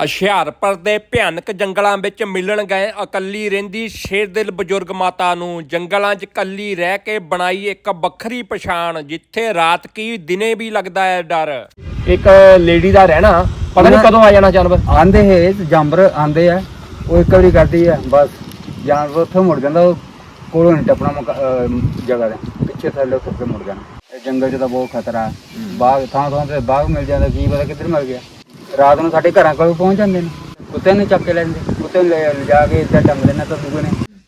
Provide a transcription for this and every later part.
ਹੁਸ਼ਿਆਰਪੁਰ ਦੇ ਭਿਆਨਕ ਜੰਗਲਾਂ ਵਿੱਚ ਮਿਲਣ ਗਏ ਇਕੱਲੀ ਰਹਿੰਦੀ ਸ਼ੇਰ ਦਿਲ ਬਜ਼ੁਰਗ ਮਾਤਾ ਨੂੰ। ਜੰਗਲਾਂ 'ਚ ਇਕੱਲੀ ਰਹਿ ਕੇ ਬਣਾਈ ਇੱਕ ਵੱਖਰੀ ਪਛਾਣ ਜਿੱਥੇ ਰਾਤ ਕੀ ਦਿਨੇ ਵੀ ਲੱਗਦਾ ਹੈ ਡਰ। ਇੱਕ ਲੇਡੀ ਦਾ ਰਹਿਣਾ ਪਤਾ ਨਹੀਂ ਕਦੋਂ ਆ ਜਾਣਾ ਜਾਨਵਰ। ਆਂਦੇ ਹੈ ਜਾਨਵਰ ਆਂਦੇ ਆ ਉਹ ਇੱਕ ਵਾਰੀ ਕਰਦੀ ਆ ਬਸ। ਜਾਨਵਰ ਉੱਥੇ ਮੁੜ ਜਾਂਦਾ ਉਹ ਕੋਲੋਂ ਨਹੀਂ ਟੱਪਣਾ ਮੁਕਾ- ਅਹ ਜਗ੍ਹਾ ਦੇ ਪਿੱਛੇ ਥੱਲੇ ਉੱਤਰ ਕੇ ਮੁੜ ਜਾਣਾ। ਇਹ ਜੰਗਲ 'ਚ ਤਾਂ ਬਹੁਤ ਖਤਰਾ। ਹੈ। ਬਾਗ ਥਾਂ ਥਾਂ ਤੇ ਬਾਗ ਮਿਲ ਜਾਂਦਾ ਕੀ ਪਤਾ ਕਿੱਧਰ ਮਿਲ ਗਿਆ। ਰਾਤ ਨੂੰ ਸਾਡੇ ਘਰਾਂ ਕੋਲ ਪਹੁੰਚ ਜਾਂਦੇ ਨੇ। ਕੁੱਤੇ ਨੂੰ ਚੱਕ ਕੇ ਲੈਂਦੇ। ਕੁੱਤੇ ਨੂੰ ਲੈ ਲਿਜਾ ਕੇ ਇੱਦਾਂ ਟੰਗ ਦੇਣਾ ਤਾਂ ਦੂਗੇ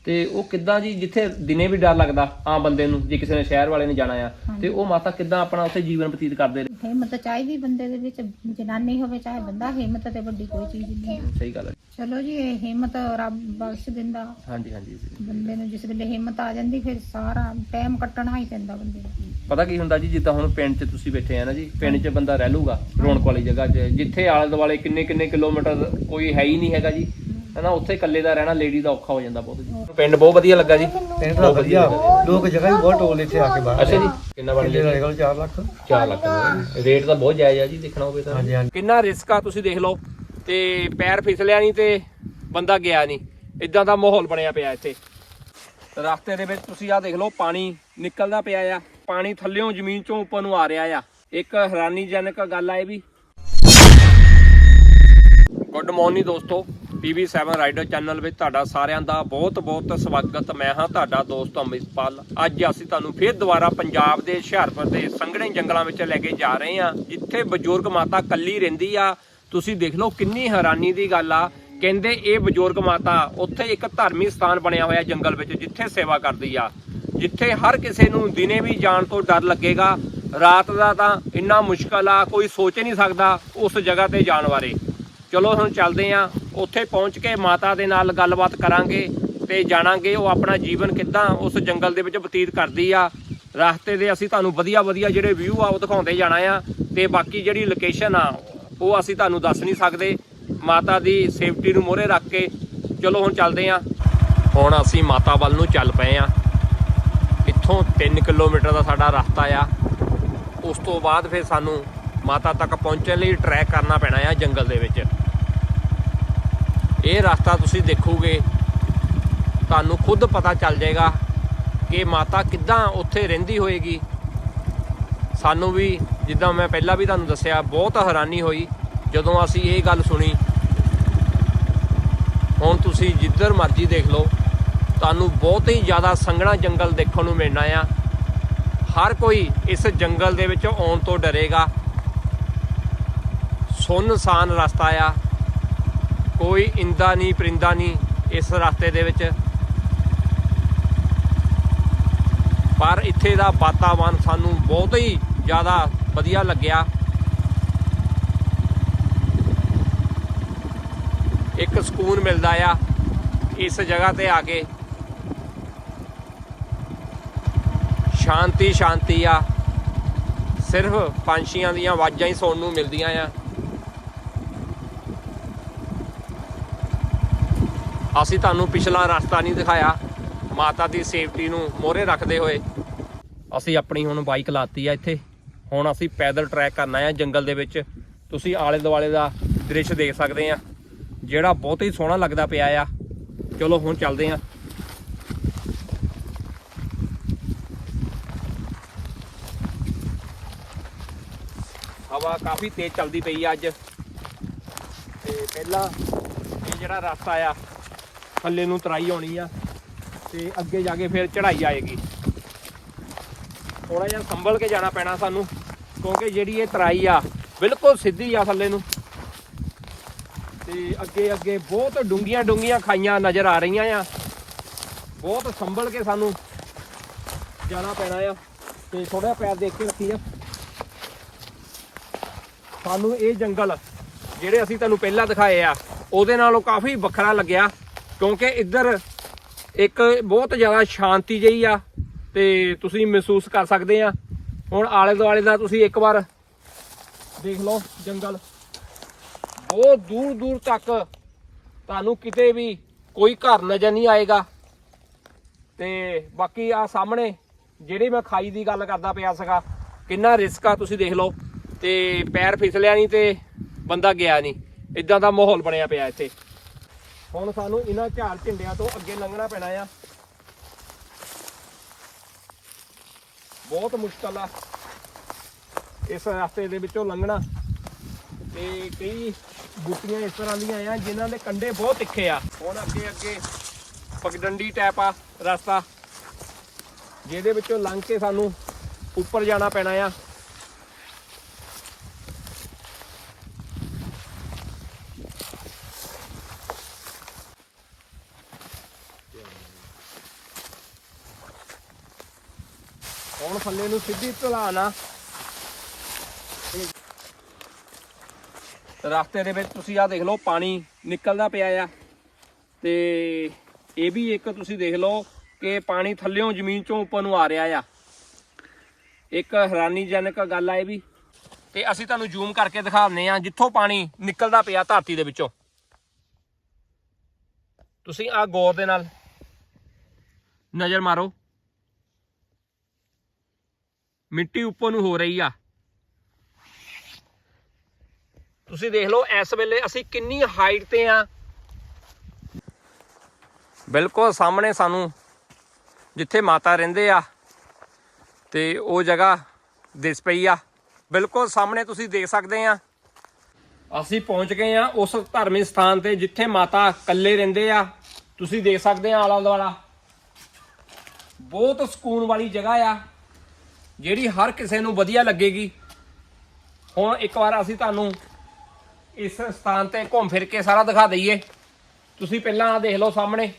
ਤੇ ਉਹ ਕਿੱਦਾਂ ਜੀ ਜਿੱਥੇ ਦਿਨੇ ਵੀ ਡਰ ਲੱਗਦਾ ਆਮ ਬੰਦੇ ਨੂੰ ਜੇ ਕਿਸੇ ਨੇ ਸ਼ਹਿਰ ਵਾਲੇ ਨੇ ਜਾਣਾ ਆ ਤੇ ਉਹ ਮਾਤਾ ਕਿੱਦਾਂ ਆਪਣਾ ਉੱਥੇ ਜੀਵਨ ਬਤੀਤ ਕਰਦੇ ਨੇ ਹਿੰਮਤ ਚਾਹੀਦੀ ਬੰਦੇ ਦੇ ਵਿੱਚ ਜਨਾਨੀ ਹੋਵੇ ਚਾਹੇ ਬੰਦਾ ਹਿੰਮਤ ਤੇ ਵੱਡੀ ਕੋਈ ਚੀਜ਼ ਨਹੀਂ ਸਹੀ ਗੱਲ ਹੈ। ਚਲੋ ਜੀ ਇਹ ਹਿੰਮਤ ਰੱਬ ਬਖਸ਼ ਦਿੰਦਾ। ਹਾਂਜੀ ਹਾਂਜੀ। ਬੰਦੇ ਨੂੰ ਜਿਸ ਵੇਲੇ ਹਿੰਮਤ ਆ ਜਾਂਦੀ ਫਿਰ ਸਾਰਾ ਟਾਈਮ ਕੱਟਣਾ ਹੀ ਪੈਂਦਾ ਬੰਦੇ ਨੂੰ। ਪਤਾ ਕੀ ਹੁੰਦਾ ਜੀ ਜਿੱਦਾਂ ਹੁਣ ਪਿੰਡ 'ਚ ਤੁਸੀਂ ਬੈਠੇ ਆ ਨਾ ਜੀ ਪਿੰਡ 'ਚ ਬੰਦਾ ਰਹਿ ਲੂਗਾ ਰੌਣਕ ਵਾਲੀ ਜਗ੍ਹਾ 'ਚ ਜਿੱਥੇ ਆਲੇ ਦੁਆਲੇ ਕਿੰਨੇ ਕਿੰਨੇ ਕਿਲੋਮੀਟਰ ਕੋਈ ਹੈ ਹੀ ਨਹੀਂ ਹੈਗਾ ਜੀ। ਹਨਾ ਉੱਥੇ ਇਕੱਲੇ ਦਾ ਰਹਿਣਾ ਲੇਡੀ ਦਾ ਔਖਾ ਹੋ ਜਾਂਦਾ ਬਹੁਤ ਜੀ। ਪਿੰਡ ਬਹੁਤ ਵਧੀਆ ਲੱਗਾ ਜੀ। ਪਿੰਡ ਦਾ ਵਧੀਆ। ਲੋਕ ਜਗ੍ਹਾ ਵੀ ਬਹੁਤ ਟੋਲ ਇੱਥੇ ਆ ਕੇ ਬਾਹਰ। ਅੱਛਾ ਜੀ ਕਿੰਨਾ ਬਣ ਗਿਆ ਕੋਲ 4 ਲੱਖ। 4 ਲੱਖ ਰੇਟ ਤਾਂ ਬਹੁਤ ਜਾਇਜ਼ ਆ ਜੀ ਦੇਖਣਾ ਹੋਵੇ ਤਾਂ। ਹਾਂਜੀ ਹਾਂਜੀ। ਕਿੰਨਾ ਰਿਸਕ ਆ ਤੁਸੀਂ ਦੇਖ ਲਓ। ਤੇ ਪੈਰ ਫਿਸਲਿਆ ਨਹੀਂ ਤੇ ਬੰਦਾ ਗਿਆ ਨਹੀਂ। ਇਦਾਂ ਦਾ ਮਾਹੌਲ ਬਣਿਆ ਪਿਆ ਇੱਥੇ। ਰਸਤੇ ਦੇ ਵਿੱਚ ਤੁਸੀਂ ਆ ਦੇਖ ਲਓ ਪਾਣੀ ਨਿਕਲਦਾ ਪਿਆ ਆ। ਪਾਣੀ ਥੱਲਿਓਂ ਜ਼ਮੀਨ ਚੋਂ ਉੱਪਰ ਨੂੰ ਆ ਰਿਹਾ ਆ। ਇੱਕ ਹੈਰਾਨੀਜਨਕ ਗੱਲ ਆ ਇਹ ਵੀ। ਗੁੱਡ ਮਾਰਨਿੰਗ ਦੋਸਤੋ। PV7 ਰਾਈਡਰ ਚੈਨਲ ਵਿੱਚ ਤੁਹਾਡਾ ਸਾਰਿਆਂ ਦਾ ਬਹੁਤ-ਬਹੁਤ ਸਵਾਗਤ। ਮੈਂ ਹਾਂ ਤੁਹਾਡਾ ਦੋਸਤ ਅਮਿਤਪਾਲ ਅੱਜ ਅਸੀਂ ਤੁਹਾਨੂੰ ਫਿਰ ਦੁਬਾਰਾ ਪੰਜਾਬ ਦੇ ਹੁਸ਼ਿਆਰਪੁਰ ਦੇ ਸੰਘਣੇ ਜੰਗਲਾਂ ਵਿੱਚ ਲੈ ਕੇ ਜਾ ਰਹੇ ਹਾਂ। ਜਿੱਥੇ ਬਜ਼ੁਰਗ ਮਾਤਾ ਕੱਲੀ ਰਹਿੰਦੀ ਆ। ਤੁਸੀਂ ਦੇਖ ਲਓ ਕਿੰਨੀ ਹੈਰਾਨੀ ਦੀ ਗੱਲ ਆ। ਕਹਿੰਦੇ ਇਹ ਬਜ਼ੁਰਗ ਮਾਤਾ ਉੱਥੇ ਇੱਕ ਧਾਰਮਿਕ ਸਥਾਨ ਬਣਿਆ ਹੋਇਆ ਜੰਗਲ ਵਿੱਚ ਜਿੱਥੇ ਸੇਵਾ ਕਰਦੀ ਆ। ਜਿੱਥੇ ਹਰ ਕਿਸੇ ਨੂੰ ਦਿਨੇ ਵੀ ਜਾਣ ਤੋਂ ਡਰ ਲੱਗੇਗਾ। ਰਾਤ ਦਾ ਤਾਂ ਇੰਨਾ ਮੁਸ਼ਕਲ ਆ, ਕੋਈ ਸੋਚ ਨਹੀਂ ਸਕਦਾ ਉਸ ਜਗ੍ਹਾ ਤੇ ਜਾਣ ਬਾਰੇ। ਚਲੋ ਹੁਣ ਚੱਲਦੇ ਆਂ। ਉੱਥੇ ਪਹੁੰਚ ਕੇ ਮਾਤਾ ਦੇ ਨਾਲ ਗੱਲਬਾਤ ਕਰਾਂਗੇ ਤੇ ਜਾਣਾਂਗੇ ਉਹ ਆਪਣਾ ਜੀਵਨ ਕਿੱਦਾਂ ਉਸ ਜੰਗਲ ਦੇ ਵਿੱਚ ਬਤੀਤ ਕਰਦੀ ਆ। ਰਸਤੇ ਦੇ ਅਸੀਂ ਤੁਹਾਨੂੰ ਵਧੀਆ ਵਧੀਆ ਜਿਹੜੇ ਵਿਊ ਆ ਉਹ ਦਿਖਾਉਂਦੇ ਜਾਣਾ ਆ। ਤੇ ਬਾਕੀ ਜਿਹੜੀ ਲੋਕੇਸ਼ਨ ਆ, ਉਹ ਅਸੀਂ ਤੁਹਾਨੂੰ ਦੱਸ ਨਹੀਂ ਸਕਦੇ। ਮਾਤਾ ਦੀ ਸੇਫਟੀ ਨੂੰ ਮੋਹਰੇ ਰੱਖ ਕੇ ਚਲੋ ਹੁਣ ਚੱਲਦੇ ਆਂ। ਹੁਣ ਅਸੀਂ ਮਾਤਾ ਵੱਲ ਨੂੰ ਚੱਲ ਪਏ ਆਂ। ਇੱਥੋਂ 3 ਕਿਲੋਮੀਟਰ ਦਾ ਸਾਡਾ ਰਸਤਾ ਆ। ਉਸ ਤੋਂ ਬਾਅਦ ਫਿਰ ਸਾਨੂੰ ਮਾਤਾ ਤੱਕ ਪਹੁੰਚਣ ਲਈ ਟਰੈਕ ਕਰਨਾ ਪੈਣਾ ਆ ਜੰਗਲ ਦੇ ਵਿੱਚ। ਇਹ ਰਸਤਾ ਤੁਸੀਂ ਦੇਖੋਗੇ, ਤੁਹਾਨੂੰ ਖੁਦ ਪਤਾ ਚੱਲ ਜਾਏਗਾ ਕਿ ਮਾਤਾ ਕਿੱਦਾਂ ਉੱਥੇ ਰਹਿੰਦੀ ਹੋਏਗੀ। ਸਾਨੂੰ ਵੀ, ਜਿੱਦਾਂ ਮੈਂ ਪਹਿਲਾਂ ਵੀ ਤੁਹਾਨੂੰ ਦੱਸਿਆ, ਬਹੁਤ ਹੈਰਾਨੀ ਹੋਈ ਜਦੋਂ ਅਸੀਂ ਇਹ ਗੱਲ ਸੁਣੀ। ਹੁਣ ਤੁਸੀਂ ਜਿੱਧਰ ਮਰਜ਼ੀ ਦੇਖ ਲਓ, ਤੁਹਾਨੂੰ ਬਹੁਤ ਹੀ ਜ਼ਿਆਦਾ ਸੰਘਣਾ ਜੰਗਲ ਦੇਖਣ ਨੂੰ ਮਿਲਣਾ ਆ। ਹਰ ਕੋਈ ਇਸ ਜੰਗਲ ਦੇ ਵਿੱਚ ਆਉਣ ਤੋਂ ਡਰੇਗਾ। ਸੁੰਨਸਾਨ ਰਸਤਾ ਆ। ਕੋਈ ਇੰਦਾ ਨਹੀਂ, ਪਰਿੰਦਾ ਨਹੀਂ ਇਸ ਰਸਤੇ ਦੇ ਵਿੱਚ। ਪਰ ਇੱਥੇ ਦਾ ਵਾਤਾਵਰਣ ਸਾਨੂੰ ਬਹੁਤ ਹੀ ਜ਼ਿਆਦਾ ਵਧੀਆ ਲੱਗਿਆ। ਇੱਕ ਸਕੂਨ ਮਿਲਦਾ ਆ ਇਸ ਜਗ੍ਹਾ ਤੇ ਆ ਕੇ। ਸ਼ਾਂਤੀ ਸ਼ਾਂਤੀ ਆ। ਸਿਰਫ ਪੰਛੀਆਂ ਦੀਆਂ ਆਵਾਜ਼ਾਂ ਹੀ ਸੁਣਨ ਨੂੰ ਮਿਲਦੀਆਂ ਆ। ਅਸੀਂ ਤੁਹਾਨੂੰ ਪਿਛਲਾ ਰਸਤਾ ਨਹੀਂ ਦਿਖਾਇਆ। ਮਾਤਾ ਦੀ ਸੇਫਟੀ ਨੂੰ ਮੋਹਰੇ ਰੱਖਦੇ ਹੋਏ ਅਸੀਂ ਆਪਣੀ ਹੁਣ ਬਾਈਕ ਲਾਤੀ ਆ ਇੱਥੇ। ਹੁਣ ਅਸੀਂ ਪੈਦਲ ਟਰੈਕ ਕਰਨਾ ਆ ਜੰਗਲ ਦੇ ਵਿੱਚ। ਤੁਸੀਂ ਆਲੇ ਦੁਆਲੇ ਦਾ ਦ੍ਰਿਸ਼ ਦੇਖ ਸਕਦੇ ਆ। ਜਿਹੜਾ ਬਹੁਤ ਹੀ ਸੋਹਣਾ ਲੱਗਦਾ ਪਿਆ ਆ। ਚਲੋ ਹੁਣ ਚੱਲਦੇ ਆ। ਹਵਾ ਕਾਫੀ ਤੇਜ਼ ਚੱਲਦੀ ਪਈ ਆ ਅੱਜ। ਤੇ ਪਹਿਲਾਂ ਇਹ ਜਿਹੜਾ ਰਸਤਾ ਆ ਥੱਲੇ ਨੂੰ ਤਰਾਈ ਆਉਣੀ ਆ ਤੇ ਅੱਗੇ ਜਾ ਕੇ ਫਿਰ ਚੜ੍ਹਾਈ ਆਏਗੀ। ਥੋੜਾ ਜਿਹਾ ਸੰਭਲ ਕੇ ਜਾਣਾ ਪੈਣਾ ਸਾਨੂੰ, ਕਿਉਂਕਿ ਜਿਹੜੀ ਇਹ ਤਰਾਈ ਆ, ਬਿਲਕੁਲ ਸਿੱਧੀ ਆ ਥੱਲੇ ਨੂੰ। ਤੇ ਅੱਗੇ ਅੱਗੇ ਬਹੁਤ ਡੂੰਗੀਆਂ ਡੂੰਗੀਆਂ ਖਾਈਆਂ ਨਜ਼ਰ ਆ ਰਹੀਆਂ ਆ। ਬਹੁਤ ਸੰਭਲ ਕੇ ਸਾਨੂੰ ਜਾਣਾ ਪੈਣਾ ਆ ਤੇ ਥੋੜਾ ਪੈਰ ਦੇਖ ਕੇ ਰੱਖੀ ਆ ਸਾਨੂੰ ਇਹ ਜੰਗਲ, ਜਿਹੜੇ ਅਸੀਂ ਤੁਹਾਨੂੰ ਪਹਿਲਾਂ ਦਿਖਾਏ ਆ, ਉਹਦੇ ਨਾਲੋਂ ਕਾਫੀ ਵੱਖਰਾ ਲੱਗਿਆ। ਕਿਉਂਕਿ ਇੱਧਰ ਇੱਕ ਬਹੁਤ ਜ਼ਿਆਦਾ ਸ਼ਾਂਤੀ ਜਿਹੀ ਆ ਤੇ ਤੁਸੀਂ ਮਹਿਸੂਸ ਕਰ ਸਕਦੇ ਆ। ਹੁਣ ਆਲੇ ਦੁਆਲੇ ਦਾ ਤੁਸੀਂ ਇੱਕ ਵਾਰ ਦੇਖ ਲਓ ਜੰਗਲ। ਬਹੁਤ ਦੂਰ ਦੂਰ ਤੱਕ ਤੁਹਾਨੂੰ ਕਿਤੇ ਵੀ ਕੋਈ ਘਰ ਨਜ਼ਰ ਨਹੀਂ ਆਏਗਾ। ਤੇ ਬਾਕੀ ਆ ਸਾਹਮਣੇ ਜਿਹੜੀ ਮੈਂ ਖਾਈ ਦੀ ਗੱਲ ਕਰਦਾ ਪਿਆ ਸੀਗਾ, ਕਿੰਨਾ ਰਿਸਕ ਆ ਤੁਸੀਂ ਦੇਖ ਲਓ। ਤੇ ਪੈਰ ਫਿਸਲਿਆ ਨਹੀਂ ਤੇ ਬੰਦਾ ਗਿਆ ਨਹੀਂ। ਇਦਾਂ ਦਾ ਮਾਹੌਲ ਬਣਿਆ ਪਿਆ ਇੱਥੇ। ਹੁਣ ਸਾਨੂੰ ਇਹਨਾਂ ਝਾੜ ਝਿੰਡਿਆਂ ਤੋਂ ਅੱਗੇ ਲੰਘਣਾ ਪੈਣਾ ਆ। ਬਹੁਤ ਮੁਸ਼ਕਲ ਆ ਇਸ ਰਸਤੇ ਦੇ ਵਿੱਚੋਂ ਲੰਘਣਾ। ਤੇ ਕਈ ਬੂਟੀਆਂ ਇਸ ਤਰ੍ਹਾਂ ਦੀਆਂ ਆ ਜਿਨ੍ਹਾਂ ਦੇ ਕੰਡੇ ਬਹੁਤ ਤਿੱਖੇ ਆ। ਹੁਣ ਅੱਗੇ ਅੱਗੇ ਪਗਡੰਡੀ ਟੈਪ ਆ ਰਸਤਾ, ਜਿਹਦੇ ਵਿੱਚੋਂ ਲੰਘ ਕੇ ਸਾਨੂੰ ਉੱਪਰ ਜਾਣਾ ਪੈਣਾ ਆ ਹੁਣ ਥੱਲੇ ਨੂੰ ਸਿੱਧੀ ਢਲਾਣ ਰਸਤੇ ਦੇ ਵਿੱਚ ਤੁਸੀਂ ਆ ਦੇਖ ਲਓ, ਪਾਣੀ ਨਿਕਲਦਾ ਪਿਆ ਆ। ਤੇ ਇਹ ਵੀ ਇੱਕ ਤੁਸੀਂ ਦੇਖ ਲਓ ਕਿ ਪਾਣੀ ਥੱਲਿਓਂ ਜ਼ਮੀਨ ਚੋਂ ਉੱਪਰ ਨੂੰ ਆ ਰਿਹਾ ਆ। ਇੱਕ ਹੈਰਾਨੀਜਨਕ ਗੱਲ ਆ ਇਹ ਵੀ। ਤੇ ਅਸੀਂ ਤੁਹਾਨੂੰ ਜ਼ੂਮ ਕਰਕੇ ਦਿਖਾਉਂਦੇ ਆ ਜਿੱਥੋਂ ਪਾਣੀ ਨਿਕਲਦਾ ਪਿਆ ਧਰਤੀ ਦੇ ਵਿੱਚੋਂ। ਤੁਸੀਂ ਆ ਗੌਰ ਦੇ ਨਾਲ ਨਜ਼ਰ ਮਾਰੋ। ਮਿੱਟੀ ਉੱਪਰ ਨੂੰ ਹੋ ਰਹੀ ਆ। ਤੁਸੀਂ ਦੇਖ ਲਓ, ਇਸ ਵੇਲੇ ਅਸੀਂ ਕਿੰਨੀ ਹਾਈਟ ਤੇ ਆ। ਬਿਲਕੁਲ ਸਾਹਮਣੇ ਸਾਨੂੰ ਜਿੱਥੇ ਮਾਤਾ ਰਹਿੰਦੇ ਆ ਤੇ ਉਹ ਜਗ੍ਹਾ ਦਿਸ ਪਈ ਆ। ਬਿਲਕੁਲ ਸਾਹਮਣੇ ਤੁਸੀਂ ਦੇਖ ਸਕਦੇ ਆ। ਅਸੀਂ ਪਹੁੰਚ ਗਏ ਆ ਉਸ ਧਾਰਮਿਕ ਸਥਾਨ ਤੇ ਜਿੱਥੇ ਮਾਤਾ ਇਕੱਲੇ ਰਹਿੰਦੇ ਆ। ਤੁਸੀਂ ਦੇਖ ਸਕਦੇ ਆ ਆਲਾ ਦੁਆਲਾ ਬਹੁਤ ਸਕੂਨ ਵਾਲੀ ਜਗ੍ਹਾ ਆ। ਜਿਹੜੀ ਹਰ ਕਿਸੇ ਨੂੰ ਵਧੀਆ ਲੱਗੇਗੀ। ਹੁਣ ਇੱਕ ਵਾਰ ਅਸੀਂ ਤੁਹਾਨੂੰ ਇਸ ਸਥਾਨ ਤੇ ਘੁੰਮ ਫਿਰ ਕੇ ਸਾਰਾ ਦਿਖਾ ਦਈਏ। ਤੁਸੀਂ ਪਹਿਲਾਂ ਆ ਦੇਖ ਲਓ ਸਾਹਮਣੇ।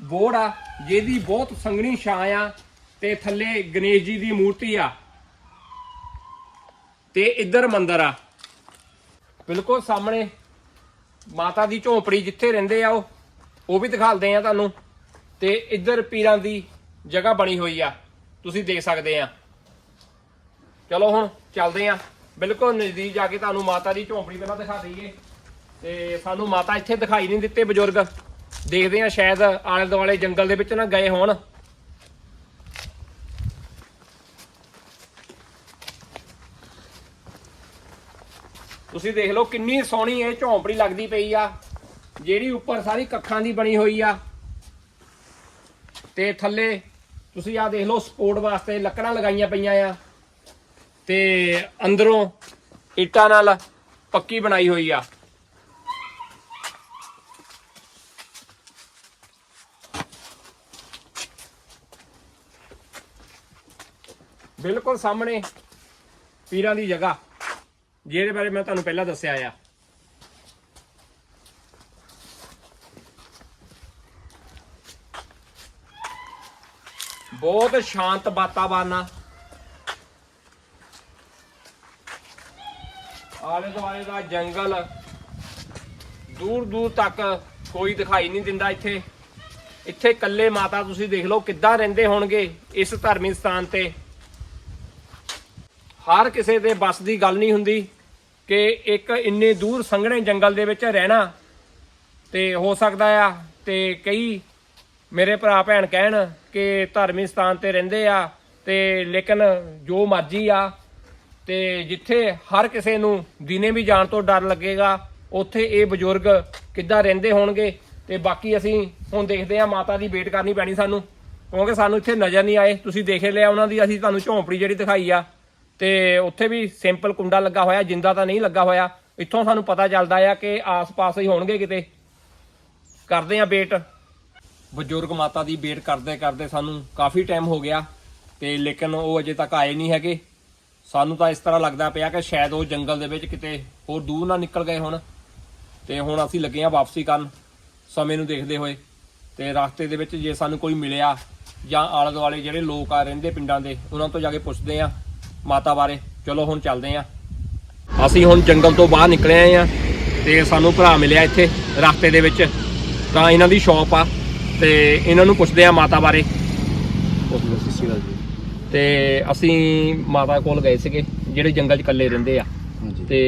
ਬੋਰਡ ਆ, ਜਿਹਦੀ ਬਹੁਤ ਸੰਘਣੀ ਛਾਂ ਆ ਤੇ ਥੱਲੇ ਗਣੇਸ਼ ਜੀ ਦੀ ਮੂਰਤੀ ਆ। ਤੇ ਇੱਧਰ ਮੰਦਿਰ ਆ। ਬਿਲਕੁਲ ਸਾਹਮਣੇ ਮਾਤਾ ਦੀ ਝੌਂਪੜੀ ਜਿੱਥੇ ਰਹਿੰਦੇ ਆ ਉਹ ਉਹ ਵੀ ਦਿਖਾਲਦੇ ਆ ਤੁਹਾਨੂੰ। ਤੇ ਇੱਧਰ ਪੀਰਾਂ ਦੀ ਜਗ੍ਹਾ ਬਣੀ ਹੋਈ ਆ। ਤੁਸੀਂ ਦੇਖ ਸਕਦੇ ਆ। ਚਲੋ ਹੁਣ ਚੱਲਦੇ ਆ। ਬਿਲਕੁਲ ਨਜ਼ਦੀਕ ਜਾ ਕੇ ਤੁਹਾਨੂੰ ਮਾਤਾ ਦੀ ਝੌਂਪੜੀ ਪਹਿਲਾਂ ਦਿਖਾ ਦਈਏ। ਤੇ ਸਾਨੂੰ ਮਾਤਾ ਇੱਥੇ ਦਿਖਾਈ ਨਹੀਂ ਦਿੱਤੇ ਬਜ਼ੁਰਗ। ਦੇਖਦੇ ਆ ਸ਼ਾਇਦ ਆਲੇ ਦੁਆਲੇ ਜੰਗਲ ਦੇ ਵਿੱਚ ਨਾ ਗਏ ਹੋਣ। ਤੁਸੀਂ ਦੇਖ ਲਓ ਕਿੰਨੀ ਸੋਹਣੀ ਇਹ ਝੌਂਪੜੀ ਲੱਗਦੀ ਪਈ ਆ। ਜਿਹੜੀ ਉੱਪਰ ਸਾਰੀ ਕੱਖਾਂ ਦੀ ਬਣੀ ਹੋਈ ਆ। ਤੇ ਥੱਲੇ ਤੁਸੀਂ ਆ ਦੇਖ ਲਓ, ਸਪੋਰਟ ਵਾਸਤੇ ਲੱਕੜਾਂ ਲਗਾਈਆਂ ਪਈਆਂ ਆ। ਤੇ ਅੰਦਰੋਂ ਇੱਟਾਂ ਨਾਲ ਪੱਕੀ ਬਣਾਈ ਹੋਈ ਆ। ਬਿਲਕੁਲ ਸਾਹਮਣੇ ਪੀਰਾਂ ਦੀ ਜਗ੍ਹਾ, ਜਿਹਦੇ ਬਾਰੇ ਮੈਂ ਤੁਹਾਨੂੰ ਪਹਿਲਾਂ ਦੱਸਿਆ ਆ। ਬਹੁਤ ਸ਼ਾਂਤ ਵਾਤਾਵਰਨ ਆ। ਆਲੇ ਦੁਆਲੇ ਦਾ ਜੰਗਲ ਦੂਰ ਦੂਰ ਤੱਕ ਕੋਈ ਦਿਖਾਈ ਨਹੀਂ ਦਿੰਦਾ ਇੱਥੇ। ਇੱਥੇ ਇਕੱਲੇ ਮਾਤਾ ਤੁਸੀਂ ਦੇਖ ਲਓ ਕਿੱਦਾਂ ਰਹਿੰਦੇ ਹੋਣਗੇ ਇਸ ਧਾਰਮਿਕ ਸਥਾਨ ਤੇ। ਹਰ ਕਿਸੇ ਦੇ ਬਸ ਦੀ ਗੱਲ ਨਹੀਂ ਹੁੰਦੀ ਕਿ ਇੱਕ ਇੰਨੇ ਦੂਰ ਸੰਘਣੇ ਜੰਗਲ ਦੇ ਵਿੱਚ ਰਹਿਣਾ ਤੇ ਹੋ ਸਕਦਾ ਆ ਤੇ ਕਈ ਮੇਰੇ ਭਰਾ ਭੈਣ ਕਹਿਣ ਕਿ ਧਾਰਮਿਕ ਸਥਾਨ ਤੇ ਰਹਿੰਦੇ ਆ ਤੇ ਲੇਕਿਨ ਜੋ ਮਰਜ਼ੀ ਆ, ਤੇ ਜਿੱਥੇ ਹਰ ਕਿਸੇ ਨੂੰ ਦਿਨੇ ਵੀ ਜਾਣ ਤੋਂ ਡਰ ਲੱਗੇਗਾ, ਉੱਥੇ ਇਹ ਬਜ਼ੁਰਗ ਕਿੱਦਾਂ ਰਹਿੰਦੇ ਹੋਣਗੇ? ਤੇ ਬਾਕੀ ਅਸੀਂ ਹੁਣ ਦੇਖਦੇ ਆ ਮਾਤਾ ਦੀ ਵੇਟ ਕਰਨੀ ਪੈਣੀ ਸਾਨੂੰ, ਕਿਉਂਕਿ ਸਾਨੂੰ ਇੱਥੇ ਨਜ਼ਰ ਨਹੀਂ ਆਏ। ਤੁਸੀਂ ਦੇਖ ਲਿਆ ਉਹਨਾਂ ਦੀ, ਅਸੀਂ ਤੁਹਾਨੂੰ ਝੌਂਪੜੀ ਜਿਹੜੀ ਦਿਖਾਈ ਆ। ਤੇ ਉੱਥੇ ਵੀ ਸਿੰਪਲ ਕੁੰਡਾ ਲੱਗਾ ਹੋਇਆ, ਜਿੰਦਾ ਤਾਂ ਨਹੀਂ ਲੱਗਾ ਹੋਇਆ। ਇੱਥੋਂ ਸਾਨੂੰ ਪਤਾ ਚੱਲਦਾ ਆ ਕਿ ਆਸ-ਪਾਸ ਹੀ ਹੋਣਗੇ ਕਿਤੇ। ਕਰਦੇ ਆ ਵੇਟ। ਬਜ਼ੁਰਗ ਮਾਤਾ ਦੀ ਵੇਟ ਕਰਦੇ ਕਰਦੇ ਸਾਨੂੰ ਕਾਫੀ ਟਾਈਮ ਹੋ ਗਿਆ ਤੇ ਲੇਕਿਨ ਉਹ ਅਜੇ ਤੱਕ ਆਏ ਨਹੀਂ ਹੈਗੇ। ਸਾਨੂੰ ਤਾਂ ਇਸ ਤਰ੍ਹਾਂ ਲੱਗਦਾ ਪਿਆ ਕਿ ਸ਼ਾਇਦ ਉਹ ਜੰਗਲ ਦੇ ਵਿੱਚ ਕਿਤੇ ਹੋਰ ਦੂਰ ਨਾ ਨਿਕਲ ਗਏ ਹੋਣ। ਤੇ ਹੁਣ ਅਸੀਂ ਲੱਗੇ ਆ ਵਾਪਸੀ ਕਰਨ, ਸਮੇਂ ਨੂੰ ਦੇਖਦੇ ਹੋਏ। ਤੇ ਰਸਤੇ ਦੇ ਵਿੱਚ ਜੇ ਸਾਨੂੰ ਕੋਈ ਮਿਲਿਆ ਜਾਂ ਆਲੇ ਦੁਆਲੇ ਜਿਹੜੇ ਲੋਕ ਆ ਰਹਿੰਦੇ ਪਿੰਡਾਂ ਦੇ, ਉਹਨਾਂ ਤੋਂ ਜਾ ਕੇ ਪੁੱਛਦੇ ਆ ਮਾਤਾ ਬਾਰੇ। ਚਲੋ ਹੁਣ ਚੱਲਦੇ ਆ ਅਸੀਂ ਹੁਣ ਜੰਗਲ ਤੋਂ ਬਾਹਰ ਨਿਕਲੇ ਆਏ ਆ ਤੇ ਸਾਨੂੰ ਭਰਾ ਮਿਲਿਆ ਇੱਥੇ ਰਸਤੇ ਦੇ ਵਿੱਚ। ਤਾਂ ਇਹਨਾਂ ਦੀ ਸ਼ਾਪ ਆ। ਤੇ ਇਹਨਾਂ ਨੂੰ ਪੁੱਛਦੇ ਆ ਮਾਤਾ ਬਾਰੇ। ਤੇ ਅਸੀਂ ਮਾਤਾ ਕੋਲ ਗਏ ਸੀਗੇ ਜਿਹੜੇ ਜੰਗਲ 'ਚ ਇਕੱਲੇ ਰਹਿੰਦੇ ਆ। ਤੇ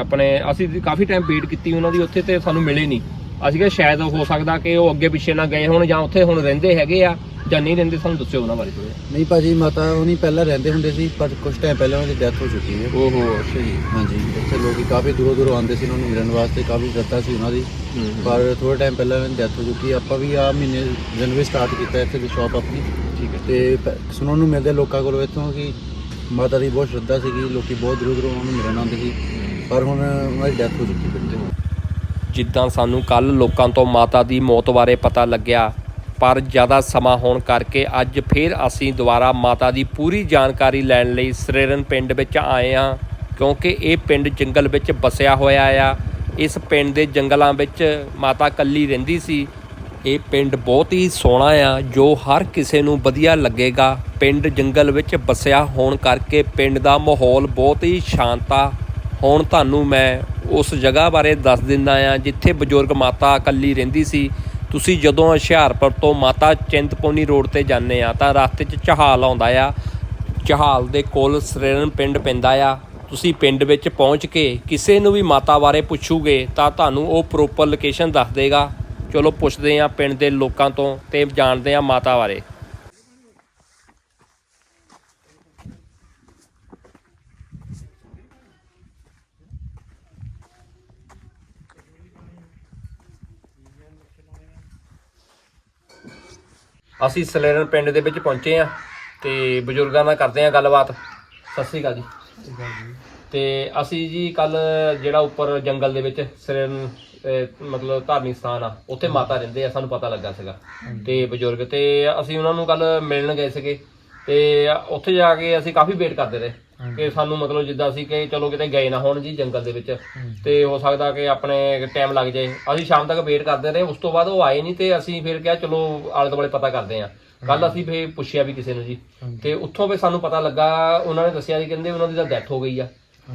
ਆਪਣੇ ਅਸੀਂ ਕਾਫੀ ਟਾਈਮ ਵੇਟ ਕੀਤੀ ਉਹਨਾਂ ਦੀ ਉੱਥੇ ਤੇ ਸਾਨੂੰ ਮਿਲੇ ਨਹੀਂ ਅਸੀਂ ਕਿਹਾ ਸ਼ਾਇਦ ਹੋ ਸਕਦਾ ਕਿ ਉਹ ਅੱਗੇ ਪਿੱਛੇ ਨਾ ਗਏ ਹੋਣ ਜਾਂ ਉੱਥੇ ਹੁਣ ਰਹਿੰਦੇ ਹੈਗੇ ਆ। ਜਾਂ ਨਹੀਂ ਰਹਿੰਦੇ ਸਾਨੂੰ ਦੱਸਿਓ ਉਹਨਾਂ ਬਾਰੇ ਥੋੜਾ ਨਹੀਂ ਭਾਜੀ ਮਾਤਾ ਉਹ ਨਹੀਂ ਪਹਿਲਾਂ ਰਹਿੰਦੇ ਹੁੰਦੇ ਸੀ ਪਰ ਕੁਝ ਟਾਈਮ ਪਹਿਲਾਂ ਉਹਨਾਂ ਦੀ ਡੈਥ ਹੋ ਚੁੱਕੀ ਹੈ। ਓਹੋ ਅੱਛਾ ਜੀ। ਹਾਂਜੀ ਇੱਥੇ ਲੋਕੀ ਕਾਫੀ ਦੂਰੋਂ ਦੂਰੋਂ ਆਉਂਦੇ ਸੀ ਉਹਨਾਂ ਨੂੰ ਮਿਲਣ ਵਾਸਤੇ ਕਾਫੀ ਸ਼ਰਧਾ ਸੀ ਉਹਨਾਂ ਦੀ। ਪਰ ਥੋੜੇ ਟਾਈਮ ਪਹਿਲਾਂ ਉਹਨਾਂ ਦੀ ਡੈਥ ਹੋ ਚੁੱਕੀ ਹੈ। ਆਪਾਂ ਵੀ ਆ ਮਹੀਨੇ ਜਨਵਰੀ ਸਟਾਰਟ ਕੀਤਾ ਇੱਥੇ ਦੀ ਸ਼ਾਪ ਆਪਣੀ। ਠੀਕ ਹੈ। ਤੇ ਪ- ਸੁਣਨ ਨੂੰ ਮਿਲਦੇ ਲੋਕਾਂ ਕੋਲੋਂ ਇੱਥੋਂ ਕਿ ਮਾਤਾ ਦੀ ਬਹੁਤ ਸ਼ਰਧਾ ਸੀਗੀ ਲੋਕੀ ਬਹੁਤ ਦੂਰੋਂ ਦੂਰੋਂ ਉਹਨਾਂ ਨੂੰ ਮਿਲਣ ਆਉਂਦੇ ਸੀ। ਪਰ ਹੁਣ ਉਹਨਾਂ ਦੀ ਡੈਥ ਹੋ ਚੁੱਕੀ ਦੇ ਜਿੱਦਾਂ ਸਾਨੂੰ ਕੱਲ ਲੋਕਾਂ ਤੋਂ ਮਾਤਾ ਦੀ ਮੌਤ ਬਾਰੇ ਪਤਾ ਲੱਗਿਆ ਪਰ ਜ਼ਿਆਦਾ ਸਮਾਂ ਹੋਣ ਕਰਕੇ ਅੱਜ ਫਿਰ ਅਸੀਂ ਦੁਬਾਰਾ ਮਾਤਾ ਦੀ ਪੂਰੀ ਜਾਣਕਾਰੀ ਲੈਣ ਲਈ ਸਰੇਰਨ ਪਿੰਡ ਵਿੱਚ ਆਏ ਹਾਂ, ਕਿਉਂਕਿ ਇਹ ਪਿੰਡ ਜੰਗਲ ਵਿੱਚ ਵਸਿਆ ਹੋਇਆ ਆ। ਇਸ ਪਿੰਡ ਦੇ ਜੰਗਲਾਂ ਵਿੱਚ ਮਾਤਾ ਕੱਲੀ ਰਹਿੰਦੀ ਸੀ। ਇਹ ਪਿੰਡ ਬਹੁਤ ਹੀ ਸੋਹਣਾ ਆ, ਜੋ ਹਰ ਕਿਸੇ ਨੂੰ ਵਧੀਆ ਲੱਗੇਗਾ। ਪਿੰਡ ਜੰਗਲ ਵਿੱਚ ਵਸਿਆ ਹੋਣ ਕਰਕੇ ਪਿੰਡ ਦਾ ਮਾਹੌਲ ਬਹੁਤ ਹੀ ਸ਼ਾਂਤ ਆ। ਹੁਣ ਤੁਹਾਨੂੰ ਮੈਂ ਉਸ ਜਗ੍ਹਾ ਬਾਰੇ ਦੱਸ ਦਿੰਦਾ ਆ, ਜਿੱਥੇ ਬਜ਼ੁਰਗ ਮਾਤਾ ਇਕੱਲੀ ਰਹਿੰਦੀ ਸੀ। ਤੁਸੀਂ ਜਦੋਂ ਹੁਸ਼ਿਆਰਪੁਰ ਤੋਂ ਮਾਤਾ ਚਿੰਤਪੋਨੀ ਰੋਡ ਤੇ ਜਾਂਦੇ ਆ, ਤਾਂ ਰਸਤੇ 'ਚ ਚਹਾਲ ਆਉਂਦਾ ਆ। ਚਹਾਲ ਦੇ ਕੋਲ ਸਰੇਰਨ ਪਿੰਡ ਪੈਂਦਾ ਆ। ਤੁਸੀਂ ਪਿੰਡ ਵਿੱਚ ਪਹੁੰਚ ਕੇ ਕਿਸੇ ਨੂੰ ਵੀ ਮਾਤਾ ਬਾਰੇ ਪੁੱਛੋਗੇ, ਤਾਂ ਤੁਹਾਨੂੰ ਉਹ ਪ੍ਰੋਪਰ ਲੋਕੇਸ਼ਨ ਦੱਸ ਦੇਗਾ। ਚਲੋ ਪੁੱਛਦੇ ਆ ਪਿੰਡ ਦੇ ਲੋਕਾਂ ਤੋਂ ਤੇ ਜਾਣਦੇ ਆ ਮਾਤਾ ਬਾਰੇ। ਅਸੀਂ ਸਲੇਰਨ ਪਿੰਡ ਦੇ ਵਿੱਚ ਪਹੁੰਚੇ ਆ ਤੇ ਬਜ਼ੁਰਗਾਂ ਨਾਲ ਕਰਦੇ ਆ ਗੱਲਬਾਤ। ਸਤਿ ਸ੍ਰੀ ਅਕਾਲ ਜੀ। ਤੇ ਅਸੀਂ ਜੀ ਕੱਲ ਜਿਹੜਾ ਉੱਪਰ ਜੰਗਲ ਦੇ ਵਿੱਚ ਸਲੇਰਨ ਮਤਲਬ ਧਾਰਮਿਕ ਸਥਾਨ ਆ, ਉੱਥੇ ਮਾਤਾ ਰਹਿੰਦੇ ਆ, ਸਾਨੂੰ ਪਤਾ ਲੱਗਾ ਸੀਗਾ। ਤੇ ਬਜ਼ੁਰਗ ਤੇ ਅਸੀਂ ਉਹਨਾਂ ਨੂੰ ਕੱਲ ਮਿਲਣ ਗਏ ਸੀਗੇ। ਤੇ ਉੱਥੇ ਜਾ ਕੇ ਅਸੀਂ ਕਾਫੀ ਵੇਟ ਕਰਦੇ ਰਹੇ। ਕਿ ਸਾਨੂੰ ਮਤਲਬ ਜਿੱਦਾਂ ਅਸੀਂ ਕਿ ਚਲੋ ਕਿਤੇ ਗਏ ਨਾ ਹੋਣ ਜੀ ਜੰਗਲ ਦੇ ਵਿੱਚ ਤੇ ਹੋ ਸਕਦਾ ਕਿ ਆਪਣੇ ਟਾਈਮ ਲੱਗ ਜਾਏ। ਅਸੀਂ ਸ਼ਾਮ ਤੱਕ ਵੇਟ ਕਰਦੇ ਰਹੇ ਉਸ ਤੋਂ ਬਾਅਦ ਉਹ ਆਏ ਨਹੀਂ ਤੇ ਅਸੀਂ ਫਿਰ ਕਿਹਾ ਚਲੋ ਆਲੇ ਦੁਆਲੇ ਪਤਾ ਕਰਦੇ ਆ ਕੱਲ ਅਸੀਂ ਫੇਰ ਪੁੱਛਿਆ ਵੀ ਕਿਸੇ ਨੂੰ ਜੀ। ਤੇ ਉੱਥੋਂ ਵੀ ਸਾਨੂੰ ਪਤਾ ਲੱਗਾ ਉਹਨਾਂ ਨੇ ਦੱਸਿਆ ਜੀ ਕਹਿੰਦੇ ਉਹਨਾਂ ਦੀ ਤਾਂ ਡੈਥ ਹੋ ਗਈ ਆ।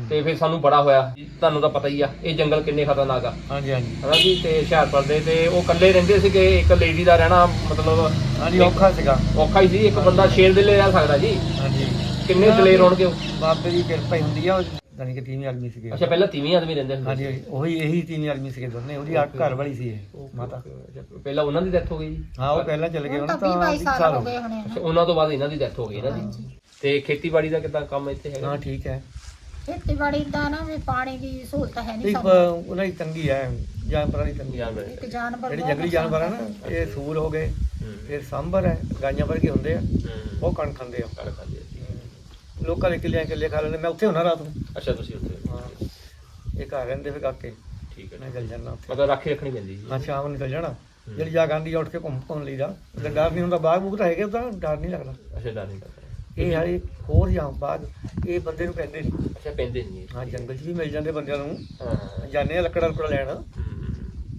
ਤੇ ਫਿਰ ਸਾਨੂੰ ਬੜਾ ਹੋਇਆ ਜੀ, ਤੁਹਾਨੂੰ ਤਾਂ ਪਤਾ ਹੀ ਆ ਇਹ ਜੰਗਲ ਕਿੰਨੇ ਖਤਰਨਾਕ ਆ। ਹਾਂਜੀ ਹਾਂਜੀ। ਹਨਾ ਜੀ? ਤੇ ਹੁਸ਼ਿਆਰਪੁਰ ਦੇ ਤੇ ਉਹ ਇਕੱਲੇ ਰਹਿੰਦੇ ਸੀਗੇ ਇੱਕ ਲੇਡੀ ਦਾ ਰਹਿਣਾ ਮਤਲਬ ਹਾਂਜੀ ਔਖਾ ਸੀਗਾ। ਔਖਾ ਹੀ ਸੀ ਇੱਕ ਬੰਦਾ ਸ਼ੇਰ ਦੇ ਲਈ ਰਹਿ ਸਕਦਾ ਜੀ। ਹਾਂਜੀ। ਕਿੰਨੇ ਦਲੇਰ ਹੋਣਗੇ ਉਹ? ਬਾਬੇ ਦੀ ਕਿਰਪਾ ਹੀ ਹੁੰਦੀ ਆ ਉਹ ਜਾਨੀ ਕਿ ਤੀਵੀਂ ਆਦਮੀ ਸੀਗੇ। ਅੱਛਾ ਪਹਿਲਾਂ ਤੀਵੀਂ ਆਦਮੀ ਰਹਿੰਦੇ ਹੁੰਦੇ ਹਾਂਜੀ ਹਾਂਜੀ, ਉਹੀ ਇਹੀ ਤੀਵੀਂ ਆਦਮੀ ਸੀਗੇ ਦੋਨੇ ਉਹਦੀ ਆ ਘਰ ਵਾਲੀ ਸੀ ਇਹ ਮਾਤਾ। ਅੱਛਾ, ਪਹਿਲਾਂ ਉਹਨਾਂ ਦੀ ਡੈਥ ਹੋ ਗਈ ਜੀ? ਹਾਂ ਉਹ ਪਹਿਲਾਂ ਚਲੇ ਗਏ ਹੁਣ ਉਹਨਾਂ ਤਾਂ 20 ਤਾਂ 22 ਵੀਹ ਸਾਲ ਹੋ ਗਏ। ਹੋਣੇ ਅੱਛਾ ਉਹਨਾਂ ਤੋਂ ਬਾਅਦ ਇਹਨਾਂ ਦੀ ਡੈਥ ਹੋ ਗਈ ਨਾ ਜੀ? ਤੇ ਖੇਤੀਬਾੜੀ ਦਾ ਕਿਦਾਂ ਕੰਮ ਇੱਥੇ ਹੈਗਾ ਹਾਂ ਠੀਕ ਹੈ। ਖੇਤੀਬਾੜੀ ਦਾ ਨਾ ਵੀ ਪਾਣੀ ਦੀ ਸਹੂਲਤ ਹੈ ਨਹੀਂ ਇੱਕ ਸਾਨੂੰ। ਉਹਨਾਂ ਦੀ ਤੰਗੀ ਹੈ ਜਾਨਵਰਾਂ ਦੀ ਤੰਗੀ। ਜਾਨਵਰ। ਇੱਕ ਜਾਨਵਰ ਜਿਹੜੇ ਬਹੁਤ ਜੰਗਲੀ ਜਾਨਵਰ ਆ ਨਾ ਇਹ ਸੂਰ ਹੋ ਗਏ ਫਿਰ ਸਾਂਭਰ ਹੈ ਗਾਈਆਂ ਵਰਗੇ ਹੁੰਦੇ ਆ ਉਹ ਕਣ ਖਾਂਦੇ ਆ। ਕਣਕ ਖਾਂਦੇ। ਲੋਕਾਂ ਦੇ ਕਿੱਲਿਆਂ ਕਿੱਲੇ ਖਾ ਲੈਂਦੇ ਮੈਂ ਉੱਥੇ ਹੁਣਾ ਰਾਤ ਨੂੰ। ਅੱਛਾ ਤੁਸੀਂ ਉੱਥੇ। ਹਾਂ ਇਹ ਘਰ ਰਹਿੰਦੇ ਫਿਰ ਕਾਕੇ। ਠੀਕ ਹੈ ਮੈਂ ਚੱਲ ਜਾਣਾ ਉੱਥੇ। ਮਤਲਬ ਰਾਖੀ ਰੱਖਣੀ ਪੈਂਦੀ ਜੀ। ਹਾਂ ਸ਼ਾਮ ਨੂੰ ਚੱਲ ਜਾਣਾ। ਜਿਹੜੀ ਜਾ ਗਾਂਦੀ ਉੱਠ ਕੇ ਘੁੰਮ ਘੁੰਮ ਲਈਦਾ ਤੇ ਡਰ ਨਹੀਂ ਹੁੰਦਾ ਬਾਗ ਬੂਗ ਤਾਂ ਹੈਗੇ ਉਹਦਾ ਡਰ ਨਹੀਂ ਲੱਗਦਾ। ਅੱਛਾ ਡਰ ਨਹੀਂ ਲੱਗਦਾ। ਇਹ ਹਾਲੇ ਹੋਰ ਜਾਂ ਬਾਗ ਇਹ ਬੰਦੇ ਨੂੰ ਪੈਂਦੇ ਨਹੀਂ। ਅੱਛਾ ਪੈਂਦੇ ਨਹੀਂ। ਹਾਂ ਜੰਗਲ 'ਚ ਵੀ ਮਿਲ ਜਾਂਦੇ ਬੰਦਿਆਂ ਨੂੰ। ਹਾਂ। ਜਾਂਦੇ ਆ ਲੱਕੜਾਂ ਲੱਕੜਾਂ ਲੈਣ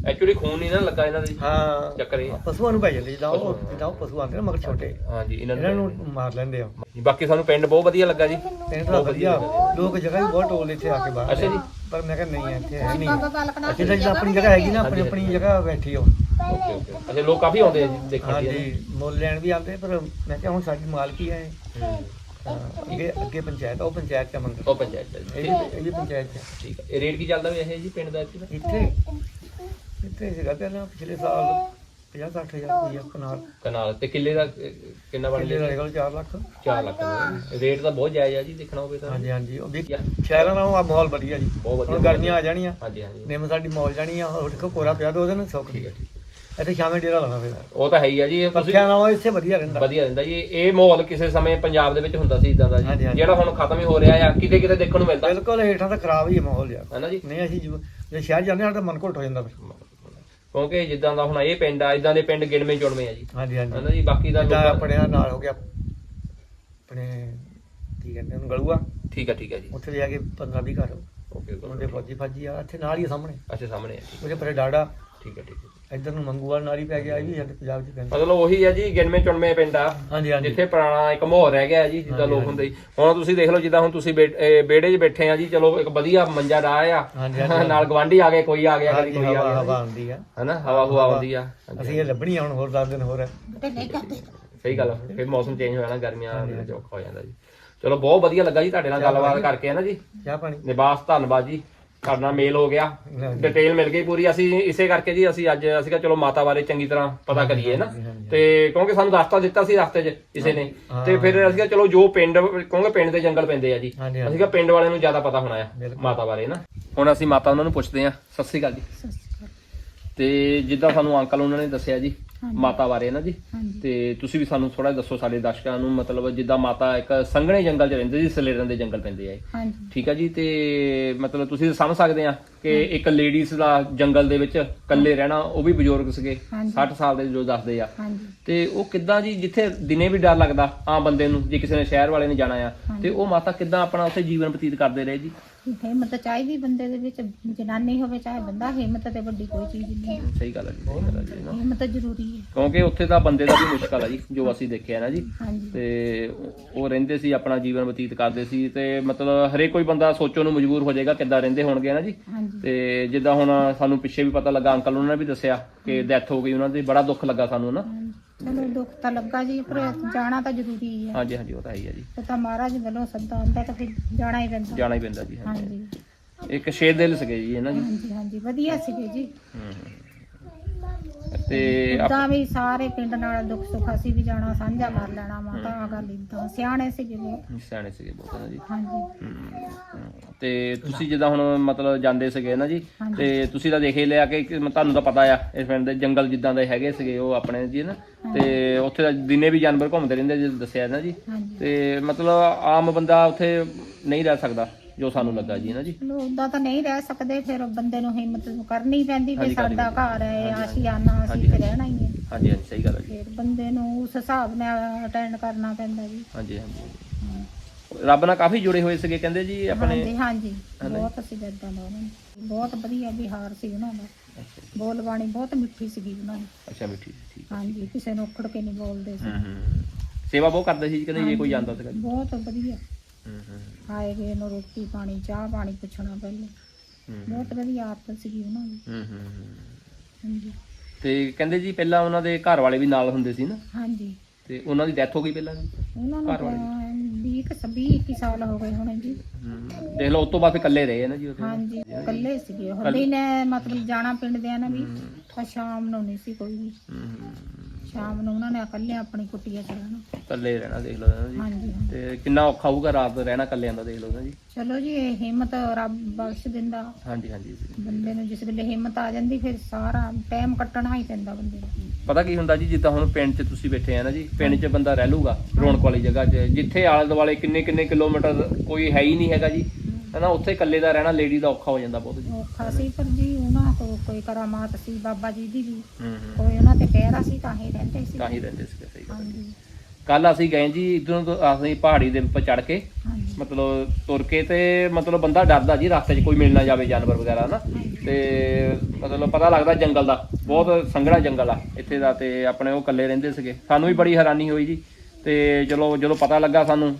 ਐਕਚੁਅਲੀ ਖੂਨ ਨਹੀਂ ਨਾ ਲੱਗਾ ਇਹਨਾਂ ਦੇ। ਹਾਂ। ਚੱਕਰ ਇਹ ਆ। ਪਸ਼ੂਆਂ ਨੂੰ ਪੈ ਜਾਂਦੇ ਜਿੱਦਾਂ ਉਹ ਜਿੱਦਾਂ ਉਹ ਪਸ਼ੂ ਆਉਂਦੇ ਨਾ ਮਗਰ ਛੋਟੇ। ਹਾਂਜੀ ਇਹਨਾਂ ਇਹਨਾਂ ਨੂੰ ਨੂੰ ਮਾਰ ਲੈਂਦੇ ਆ। ਬਾਕੀ ਸਾਨੂੰ ਪਿੰਡ ਬਹੁਤ ਵਧੀਆ ਲੱਗਾ ਜੀ। ਪਿੰਡ ਦਾ ਵਧੀਆ। ਲੋਕ ਜਗ੍ਹਾ ਵੀ ਬਹੁਤ ਟੋਲ ਇੱਥੇ ਆ ਕੇ ਬਾਹਰ। ਅੱਛਾ ਜੀ। ਪਰ ਮੈਂ ਕਿਹਾ ਨਹੀਂ ਇੱਥੇ ਹੈ ਨਹੀਂ। ਜਿੱਦਾਂ ਜਿੱਦਾਂ ਆਪਣੀ ਜਗ੍ਹਾ ਹੈਗੀ ਨਾ ਆਪਣੀ ਆਪਣੀ ਜਗ੍ਹਾ ਬੈਠੀ ਹੋ ਓਕੇ ਓਕੇ। ਅੱਛਾ ਲੋਕ ਕਾਫੀ ਆਉਂਦੇ ਆ ਜੀ ਦੇਖਣ ਲਈ ਹਾਂਜੀ ਮੁੱਲ ਲੈਣ ਵੀ ਆਉਂਦੇ ਪਰ ਮੈਂ ਕਿਹਾ ਹੁਣ ਸਾਡੀ ਮਾਲਕੀ ਹੈ ਇਹ। ਹਾਂ, ਅੱਗੇ ਅੱਗੇ ਪੰਚਾਇਤ ਆ, ਉਹ ਪੰਚਾਇਤ ਦਾ ਮੰਦਰ ਉਹ ਪੰਚਾਇਤ ਦਾ ਜੀ। ਇਹ ਵੀ ਇਹ ਵੀ ਪੰਚਾਇਤ ਹੈ ਠੀਕ ਹੈ ਇਹ ਰੇਟ ਕੀ ਚੱਲਦਾ ਵੇ ਇਹ ਜੀ ਪਿੰਡ ਦਾ ਇੱਥੇ ਦਾ? ਇੱਥੇ। ਇੱਥੇ ਸੀਗਾ ਪਹਿਲਾਂ? ਪਿਛਲੇ ਸਾਲ 50 60 ਹਜ਼ਾਰ ਰੁਪਇਆ ਕਨਾਲ। ਕਨਾਲ ਤੇ ਕਿੱਲੇ ਦਾ ਅਹ, ਕਿੰਨਾ ਬਣ ਕਿੱਲੇ ਦਾ ਗਿਆ? ਹੈਗਾ 4 ਲੱਖ। 4 ਲੱਖ। ਦਾ ਰੇਟ ਤਾਂ ਬਹੁਤ ਜਾਇਜ਼ ਆ ਜੀ ਦੇਖਣਾ ਹੋਵੇ ਤਾਂ। ਹਾਂਜੀ ਹਾਂਜੀ। ਉਹ ਵੀ ਸ਼ਹਿਰਾਂ ਨਾਲੋਂ ਆ ਮਾਹੌਲ ਵਧੀਆ ਜੀ। ਬਹੁਤ ਵਧੀਆ। ਹੁਣ ਗਰਮੀਆਂ ਆ ਜਾਣੀਆਂ। ਹਾਂਜੀ ਹਾਂਜੀ। ਨਿੰਮ ਸਾਡੀ ਮੌਲ ਜਾਣੀ ਆ ਉੱਠ ਕੇ ਕੋਰਾ ਪਿਆ ਦੋ ਦਿਨ ਸੁੱਕ ਠੀਕ ਹੈ ਠੀਕ ਹੈ। ਇੱਥੇ ਸ਼ਾਮੇ ਡੇਰਾ ਲਾਣਾ ਫਿਰ। ਉਹ ਤਾਂ ਹੈ ਹੀ ਆ ਜੀ। ਇਹ ਤੁਸੀਂ ਪੱਖਿਆਂ ਨਾਲੋਂ ਇੱਥੇ ਵਧੀਆ ਰਹਿੰਦਾ। ਵਧੀਆ ਰਹਿੰਦਾ ਜੀ। ਇਹ ਮਾਹੌਲ ਕਿਸੇ ਸਮੇਂ ਪੰਜਾਬ ਦੇ ਵਿੱਚ ਹੁੰਦਾ ਸੀ ਇਦਾਂ ਦਾ ਹਾਂਜੀ, ਜੀ। ਹਾਂਜੀ। ਜਿਹੜਾ ਹੁਣ ਖਤਮ ਹੀ ਹੋ ਰਿਹਾ ਆ ਕਿਤੇ ਕਿਤੇ ਦੇਖਣ ਨੂੰ ਮਿਲਦਾ। ਬਿਲਕੁਲ ਹੇਠਾਂ ਤਾਂ ਖਰਾਬ ਹੀ ਹੈ ਮਾਹੌਲ ਯਾਰ। ਹੈ ਨਾ ਜੀ। ਨਹੀਂ ਅਸੀਂ ਜੇ ਸ਼ਹਿਰ ਜਾਂਦੇ ਹਾਂ ਤਾਂ ਮਨ ਘੁੱਟ ਹੋ ਜਾਂਦਾ ਫਿਰ। ਕਿਉਂਕਿ ਜਿੱਦਾਂ ਦਾ ਹੁਣ ਇਹ ਪਿੰਡ ਆ ਇਦਾਂ ਦੇ ਪਿੰਡ ਗਿਣਵੇਂ ਚੁਣਵੇਂ ਆ ਜੀ। ਹਾਂਜੀ ਹੈ ਨਾ ਹਾਂਜੀ ਜੀ ਬਾਕੀ ਦਾ ਜਿੱਦਾਂ ਲੋਕਾਂ- ਆਪਣੇ ਆਹ ਨਾਲ ਹੋ ਗਿਆ ਆਪਣੇ ਕੀ ਕਹਿੰਦੇ ਉਹਨੂੰ ਗਲੂਆ ਠੀਕ ਹੈ ਠੀਕ ਹੈ ਜੀ। ਉੱਥੇ ਜਾ ਕੇ 15 20 ਘਰ। ਓਕੇ ਮੁੰਡੇ ਫੌਜੀ ਫਾਜੀ ਆ ਇੱਥੇ ਨਾਲ ਹੀ ਆ ਸਾਹਮਣੇ। ਅੱਛਾ ਸਾਹਮਣੇ ਆ। ਠੀਕ- ਉਹਦੇ ਪਰੇ ਡਾੜਾ ਠੀਕ ਹੈ ਠੀਕ ਹੈ ਇੱਧਰ ਨੂੰ ਮੰਗੂਵਾਲ ਨਾਲੀ ਪੈ ਗਿਆ ਇਹ ਵੀ ਸਾਡੇ ਪੰਜਾਬ 'ਚ ਪੈਂਦਾ। ਮਤਲਬ ਉਹੀ ਆ ਜੀ ਗਿਣਵੇਂ ਚੁਣਵੇਂ ਪਿੰਡ ਆ। ਹਾਂਜੀ ਹਾਂਜੀ। ਜਿੱਥੇ ਪੁਰਾਣਾ ਇੱਕ ਮਾਹੌਲ ਰਹਿ ਗਿਆ ਜੀ ਜਿੱਦਾਂ ਲੋਕ। ਹੁੰਦੇ ਸੀ। ਹੁਣ ਤੁਸੀਂ ਦੇਖ ਲਓ ਜਿੱਦਾਂ ਹੁਣ ਤੁਸੀਂ ਬੇੜੇ 'ਚ ਬੈਠੇ ਆ ਜੀ ਚਲੋ ਇੱਕ ਵਧੀਆ ਮੰਜਾ ਡਾਹ ਆ। ਨਾਲ ਗਵਾਂਢੀ ਆ ਗਏ ਕੋਈ ਆ ਗਿਆ ਕਦੀ ਕੋਈ ਆ ਹਵਾ ਗਿਆ। ਹਵਾ ਆਉਂਦੀ ਆ। ਹਨਾ ਹਵਾ ਹੁਵਾ ਆਉਂਦੀ ਆ। ਅਸੀਂ ਇਹ ਲੱਭਣੀ ਆ ਹੁਣ ਹੋਰ 10 ਦਿਨ ਹੋਰ। ਤੇ ਨਹੀਂ ਕਰਦੇ। ਸਹੀ ਗੱਲ ਆ। ਫਿਰ ਮੌਸਮ ਚੇਂਜ ਹੋ ਜਾਣਾ ਗਰਮੀਆਂ ਦੇ ਵਿੱਚ ਔਖਾ ਹੋ ਜਾਂਦਾ ਜੀ। ਚਲੋ ਬਹੁਤ ਵਧੀਆ ਲੱਗਾ ਜੀ ਤੁਹਾਡੇ ਨਾਲ ਗੱਲਬਾਤ ਕਰਕੇ ਹੈ ਨਾ ਜੀ। ਚਾਹ ਪਾਣੀ? ਨਿਵਾਸ ਧੰਨਵਾਦ ਜੀ। ਨਾਲ ਮੇਲ ਹੋ ਗਿਆ। ਡਿਟੇਲ ਮਿਲ ਗਈ ਪੂਰੀ। ਅਸੀਂ ਇਸੇ ਕਰਕੇ ਜੀ ਅਸੀਂ ਅੱਜ ਅਸੀਂ ਕਿਹਾ ਚਲੋ ਮਾਤਾ ਬਾਰੇ ਚੰਗੀ ਤਰ੍ਹਾਂ ਪਤਾ ਕਰੀਏ ਨਾ। ਤੇ ਕਿਉਂਕਿ ਸਾਨੂੰ ਰਸਤਾ ਦਿੱਤਾ ਸੀ ਰਸਤੇ 'ਚ ਕਿਸੇ ਨੇ। ਤੇ ਫਿਰ ਅਸੀਂ ਕਿਹਾ ਚਲੋ ਜੋ ਪਿੰਡ ਕਿਉਂਕਿ ਪਿੰਡ ਦੇ ਜੰਗਲ ਪੈਂਦੇ ਆ ਜੀ। ਅਸੀਂ ਕਿਹਾ ਪਿੰਡ ਵਾਲਿਆਂ ਨੂੰ ਜ਼ਿਆਦਾ ਪਤਾ ਹੋਣਾ ਆ ਮਾਤਾ ਬਾਰੇ ਨਾ। ਹੁਣ ਅਸੀਂ ਮਾਤਾ ਉਹਨਾਂ ਨੂੰ ਪੁੱਛਦੇ ਆ ਸਤਿ ਸ੍ਰੀ ਅਕਾਲ ਜੀ। ਸਤਿ ਸ਼੍ਰੀ ਅਕਾਲ। ਤੇ ਜਿੱਦਾਂ ਸਾਨੂੰ ਅੰਕਲ ਉਹਨਾਂ ਨੇ ਦੱਸਿਆ ਜੀ। ਮਾਤਾ ਬਾਰੇ ਨਾ ਜੀ। ਤੇ ਤੁਸੀਂ ਵੀ ਸਾਨੂੰ ਥੋੜਾ ਦੱਸੋ ਸਾਡੇ ਦਰਸ਼ਕਾਂ ਨੂੰ ਮਤਲਬ ਜਿੱਦਾਂ ਮਾਤਾ ਇੱਕ ਸੰਘਣੇ ਜੰਗਲ 'ਚ ਰਹਿੰਦੇ ਜੀ ਸਲੇਰਨ ਦੇ ਜੰਗਲ ਪੈਂਦੇ ਆ ਇਹ। ਹਾਂਜੀ। ਠੀਕ ਆ ਜੀ ਤੇ ਮਤਲਬ ਤੁਸੀਂ ਸਮਝ ਸਕਦੇ ਆ ਕਿ ਇੱਕ ਲੇਡੀਜ਼ ਦਾ ਜੰਗਲ ਦੇ ਵਿੱਚ ਇਕੱਲੇ ਰਹਿਣਾ ਉਹ ਵੀ ਬਜ਼ੁਰਗ ਸੀਗੇ ਹਾਂਜੀ। 60 ਸਾਲ ਦੇ ਜੋ ਦੱਸਦੇ ਆ। ਹਾਂਜੀ। ਤੇ ਉਹ ਕਿੱਦਾਂ ਜੀ ਜਿੱਥੇ ਦਿਨੇ ਵੀ ਡਰ ਲੱਗਦਾ ਆਮ ਬੰਦੇ ਨੂੰ ਜੇ ਕਿਸੇ ਨੇ ਸ਼ਹਿਰ ਵਾਲੇ ਨੇ ਜਾਣਾ ਆ ਤੇ ਉਹ ਮਾਤਾ ਕਿੱਦਾਂ ਆਪਣਾ ਉੱਥੇ ਜੀਵਨ ਬਤੀਤ ਕਰਦੇ ਰਹੇ ਜੀ? ਹਿੰਮਤ ਚਾਹੀਦੀ ਬੰਦੇ ਦੇ ਵਿੱਚ ਜਨਾਨੀ ਹੋਵੇ ਚਾਹੇ ਬੰਦਾ ਹਿੰਮਤ ਤੇ ਵੱਡੀ ਕੋਈ ਚੀਜ਼ ਨਹੀਂ। ਹੈ। ਸਹੀ ਗੱਲ ਹੈ ਜੀ ਸਹੀ ਗੱਲ ਹੈ ਜੀ ਨਾ। ਹਿੰਮਤ ਜ਼ਰੂਰੀ ਹੈ। ਕਿਉਂਕਿ ਉੱਥੇ ਤਾਂ ਬੰਦੇ ਦਾ ਵੀ ਮੁਸ਼ਕਲ ਆ ਜੀ ਜੋ ਅਸੀਂ ਦੇਖਿਆ ਨਾ ਜੀ। ਹਾਂਜੀ। ਤੇ ਉਹ ਰਹਿੰਦੇ ਸੀ ਆਪਣਾ ਜੀਵਨ ਬਤੀਤ ਕਰਦੇ ਸੀ ਤੇ ਮਤਲਬ ਹਰੇਕ ਕੋਈ ਬੰਦਾ ਸੋਚਣ ਨੂੰ ਮਜਬੂਰ ਹੋ ਜਾਏਗਾ ਕਿੱਦਾਂ ਰਹਿੰਦੇ ਹੋਣਗੇ ਨਾ ਜੀ। ਹਾਂਜੀ। ਤੇ ਜਿੱਦਾਂ ਹੁਣ ਸਾਨੂੰ ਪਿੱਛੇ ਵੀ ਪਤਾ ਲੱਗਾ ਅੰਕਲ ਉਹਨਾਂ ਨੇ ਵੀ ਦੱਸਿਆ ਕਿ ਡੈਥ ਹੋ ਗਈ ਉਹਨਾਂ ਦੀ ਬੜਾ ਦੁੱਖ ਲੱਗਾ ਸਾਨੂੰ ਨਾ। ਹਾਂਜੀ। ਚਲੋ ਦੁੱਖ ਤਾਂ ਲੱਗਾ ਜੀ ਪਰ ਜਾਣਾ ਤਾਂ ਜ਼ਰੂਰੀ ਹੈ ਹਾਂਜੀ ਹਾਂਜੀ ਉਹ ਤਾਂ ਹੈ ਹੀ ਆ ਜੀ। ਤਾਂ ਮਹਾਰਾਜ ਵੱਲੋਂ ਸੱਦਾ ਆਉਂਦਾ ਤਾਂ ਫਿਰ ਜਾਣਾ ਹੀ ਪੈਂਦਾ। ਜਾਣਾ ਹੀ ਪੈਂਦਾ ਜੀ ਹਾਂਜੀ। ਹਾਂਜੀ। ਇੱਕ ਸ਼ੇਰ ਦਿਲ ਸੀਗੇ ਜੀ ਇਹਨਾਂ ਜੀ ਹਾਂਜੀ ਹਾਂਜੀ ਵਧੀਆ ਸੀਗੇ ਜੀ। ਤੇ ਆਪ- ਉਦਾਂ ਵੀ ਸਾਰੇ ਪਿੰਡ ਨਾਲ ਦੁੱਖ ਸੁੱਖ ਅਸੀਂ ਵੀ ਜਾਣਾ ਸਾਂਝਾ ਕਰ ਲੈਣਾ ਮਾਤਾ ਆ ਗੱਲ ਇਦਾਂ ਸਿਆਣੇ ਸੀਗੇ ਬਹੁਤ। ਸਿਆਣੇ ਸੀਗੇ ਬਹੁਤ ਨਾ ਜੀ ਹਾਂਜੀ। ਹਮ, ਤੇ ਤੁਸੀਂ ਜਿੱਦਾਂ ਹੁਣ ਮਤਲਬ ਜਾਂਦੇ ਸੀਗੇ ਨਾ ਜੀ ਹਾਂਜੀ। ਤੇ ਤੁਸੀਂ ਤਾਂ ਦੇਖ ਹੀ ਲਿਆ ਕਿ ਕਿ ਤੁਹਾਨੂੰ ਤਾਂ ਪਤਾ ਆ ਇਸ ਪਿੰਡ ਦੇ ਜੰਗਲ ਜਿੱਦਾਂ ਦੇ ਹੈਗੇ ਸੀਗੇ ਉਹ ਆਪਣੇ ਜੀ ਨਾ। ਤੇ ਉੱਥੇ ਤਾਂ ਦਿਨੇ ਵੀ ਜਾਨਵਰ ਘੁੰਮਦੇ ਰਹਿੰਦੇ ਜਿਵੇਂ ਦੱਸਿਆ ਨਾ ਜੀ। ਹਾਂਜੀ। ਤੇ ਮਤਲਬ ਆਮ ਬੰਦਾ ਉੱਥੇ ਨਹੀਂ ਰਹਿ ਸਕਦਾ। ਜੋ ਸਾਨੂੰ ਲੱਗਾ ਜੀ ਨਾ ਜੀ? ਉਦਾਂ ਤਾਂ ਨਹੀਂ ਰਹਿ ਸਕਦੇ ਫਿਰ ਬੰਦੇ ਨੂੰ ਹਿੰਮਤ ਕਰਨੀ ਪੈਂਦੀ ਹਾਂਜੀ, ਵੀ ਕਰਨੀ ਸਾਡਾ ਘਰ ਹੈ ਹਾਂਜੀ, ਆਸ਼ੀਆਨਾ ਅਸੀਂ ਹਾਂਜੀ, ਤੇ ਹਾਂਜੀ। ਰਹਿਣਾ ਹੀ ਹੈ। ਹਾਂਜੀ ਹਾਂਜੀ ਸਹੀ ਗੱਲ ਹੈ ਜੀ। ਫਿਰ ਬੰਦੇ ਨੂੰ ਉਸ ਹਿਸਾਬ ਨਾਲ ਅਟੈਂਡ ਕਰਨਾ ਪੈਂਦਾ ਜੀ। ਹਾਂਜੀ ਹਾਂਜੀ। ਰੱਬ ਨਾਲ ਕਾਫੀ ਜੁੜੇ ਹੋਏ ਸੀਗੇ ਕਹਿੰਦੇ ਜੀ ਆਪਣੇ? ਹਾਂਜੀ ਹਾਂਜੀ। ਬਹੁਤ ਅਸੀਂ ਇਦਾਂ ਦਾ ਉਹਨਾਂ ਨੂੰ ਬਹੁਤ ਵਧੀਆ ਵਿਹਾਰ ਸੀ ਉਹਨਾਂ ਦਾ। ਅੱਛਾ ਬੋਲ ਬਾਣੀ ਬਹੁਤ ਮਿੱਠੀ ਸੀਗੀ ਉਹਨਾਂ ਦੀ। ਅੱਛਾ ਵੀ ਠੀਕ ਠੀਕ ਹਾਂਜੀ ਕਿਸੇ ਨੂੰ ਉਖੜ ਕੇ ਨਹੀਂ ਬੋਲਦੇ ਸੀ। ਹੂੰ ਹੂੰ ਸੇਵਾ ਬਹੁਤ ਕਰਦੇ ਸੀ ਜੀ ਕਹਿੰਦੇ ਜੇ ਕੋਈ ਜਾਂਦਾ ਸੀਗਾ ਜੀ ਬਹੁਤ ਵਧੀਆ। ਹੂੰ ਹੂੰ ਆਏ ਗਏ ਨੂੰ ਰੋਟੀ ਪਾਣੀ ਚਾਹ ਪਾਣੀ ਪੁੱਛਣਾ ਪਹਿਲੇ। ਹੂੰ ਬਹੁਤ ਵਧੀਆ ਆਦਤ ਸੀਗੀ ਉਹਨਾਂ ਦੀ। ਹੂੰ ਹੂੰ ਹੂੰ। ਹਾਂਜੀ। ਤੇ ਕਹਿੰਦੇ ਜੀ ਪਹਿਲਾਂ ਉਹਨਾਂ ਦੇ ਘਰ ਵਾਲੇ ਵੀ ਨਾਲ ਹੁੰਦੇ ਸੀ ਨਾ? ਹਾਂਜੀ। ਤੇ ਉਹਨਾਂ ਦੀ ਡੈਥ ਹੋ ਗਈ ਪਹਿਲਾਂ ਉਹਨਾਂ ਨੂੰ ਘਰ ਵਾਲੇ ਤਾਂ 20 ਕੁ 20 21 ਸਾਲ ਹੋ ਗਏ ਹੋਣੇ ਜੀ। ਹੂੰ। ਦੇਖ ਲਓ ਉਸ ਤੋਂ ਬਾਅਦ ਫਿਰ ਇਕੱਲੇ ਰਹੇ ਆ ਨਾ ਜੀ ਉਹ ਹਾਂਜੀ ਇਕੱਲੇ ਸੀਗੇ। ਉਹ ਦਿਨੇ ਮਤਲਬ ਜਾਣਾ ਪਿੰਡ ਦੇ ਨਾ ਵੀ ਤਾਂ ਸ਼ਾਮ ਨੂੰ ਨਹੀਂ ਸੀ ਕੋਈ ਵੀ। ਸ਼ਾਮ ਨੂੰ ਉਹਨਾਂ ਨੇ ਇਕੱਲੇ ਆਪਣੀ ਕੁਟੀਆ ਚ ਰਹਿਣਾ ਇਕੱਲੇ ਰਹਿਣਾ ਦੇਖ ਲਓ ਨਾ ਜੀ। ਹਾਂਜੀ। ਤੇ ਕਿੰਨਾ ਔਖਾ ਹੋਊਗਾ ਰਾਤ ਰਹਿਣਾ ਇਕੱਲਿਆਂ ਦਾ ਦੇਖ ਲਓ ਨਾ ਜੀ। ਚਲੋ ਜੀ ਇਹ ਹਿੰਮਤ ਰੱਬ ਬਖਸ਼ ਦਿੰਦਾ। ਹਾਂਜੀ ਹਾਂਜੀ ਬੰਦੇ ਨੂੰ ਜਿਸ ਵੇਲੇ ਹਿੰਮਤ ਆ ਜਾਂਦੀ ਫਿਰ ਸਾਰਾ ਟਾਈਮ ਕੱਟਣਾ ਹੀ ਪੈਂਦਾ ਬੰਦੇ ਨੂੰ। ਪਤਾ ਕੀ ਹੁੰਦਾ ਜੀ ਜਿੱਦਾਂ ਹੁਣ ਪਿੰਡ 'ਚ ਤੁਸੀਂ ਬੈਠੇ ਆ ਨਾ ਜੀ ਪਿੰਡ 'ਚ ਬੰਦਾ ਰਹਿ ਲੂਗਾ ਰੌਣਕ ਵਾਲੀ ਜਗ੍ਹਾ 'ਚ ਜਿੱਥੇ ਆਲੇ ਦੁਆਲੇ ਕਿੰਨੇ ਕਿੰਨੇ ਕਿਲੋਮੀਟਰ ਕੋਈ ਹੈ ਹੀ ਨਹੀਂ ਹੈਗਾ ਜੀ। ਹਨਾ ਉੱਥੇ ਇਕੱਲੇ ਦਾ ਰਹਿਣਾ ਲੇਡੀ ਦਾ ਔਖਾ ਹੋ ਜਾਂਦਾ ਬਹੁਤ ਜੀ। ਔਖਾ ਸੀ ਪਰ ਜੀ ਉਹਨਾਂ ਕੋਲ ਕੋਈ ਕਰਾਮਾਤ ਸੀ ਬਾਬਾ ਜੀ ਦੀ ਵੀ। ਹੂੰ ਹੂੰ। ਕੋਈ ਉਹਨਾਂ ਤੇ ਪਹਿਰਾ ਸੀ ਤਾਂ ਹੀ ਰਹਿੰਦੇ ਸੀ। ਤਾਂ ਹੀ ਰਹਿੰਦੇ ਸੀਗੇ ਸਹੀ ਗੱਲ ਹਾਂਜੀ। ਕੱਲ ਅਸੀਂ ਗਏ ਜੀ ਇਧਰੋਂ ਤੋਂ ਅਸੀਂ ਪਹਾੜੀ ਦੇ ਉੱਪਰ ਚੜ ਕੇ ਹਾਂਜੀ। ਮਤਲਬ ਤੁਰ ਕੇ ਤੇ ਮਤਲਬ ਬੰਦਾ ਡਰਦਾ ਜੀ ਰਸਤੇ 'ਚ ਕੋਈ ਮਿਲ ਨਾ ਜਾਵੇ ਜਾਨਵਰ ਵਗੈਰਾ ਨਾ ਤੇ ਮਤਲਬ ਪਤਾ ਲੱਗਦਾ ਜੰਗਲ ਦਾ ਬਹੁਤ ਸੰਘਣਾ ਜੰਗਲ ਆ ਇੱਥੇ ਦਾ ਤੇ ਆਪਣੇ ਉਹ ਇਕੱਲੇ ਰਹਿੰਦੇ ਸੀਗੇ। ਸਾਨੂੰ ਵੀ ਬੜੀ ਹੈਰਾਨੀ ਹੋਈ ਜੀ ਤੇ ਚਲੋ ਜਦੋਂ ਪਤਾ ਲੱਗਾ ਸਾਨੂੰ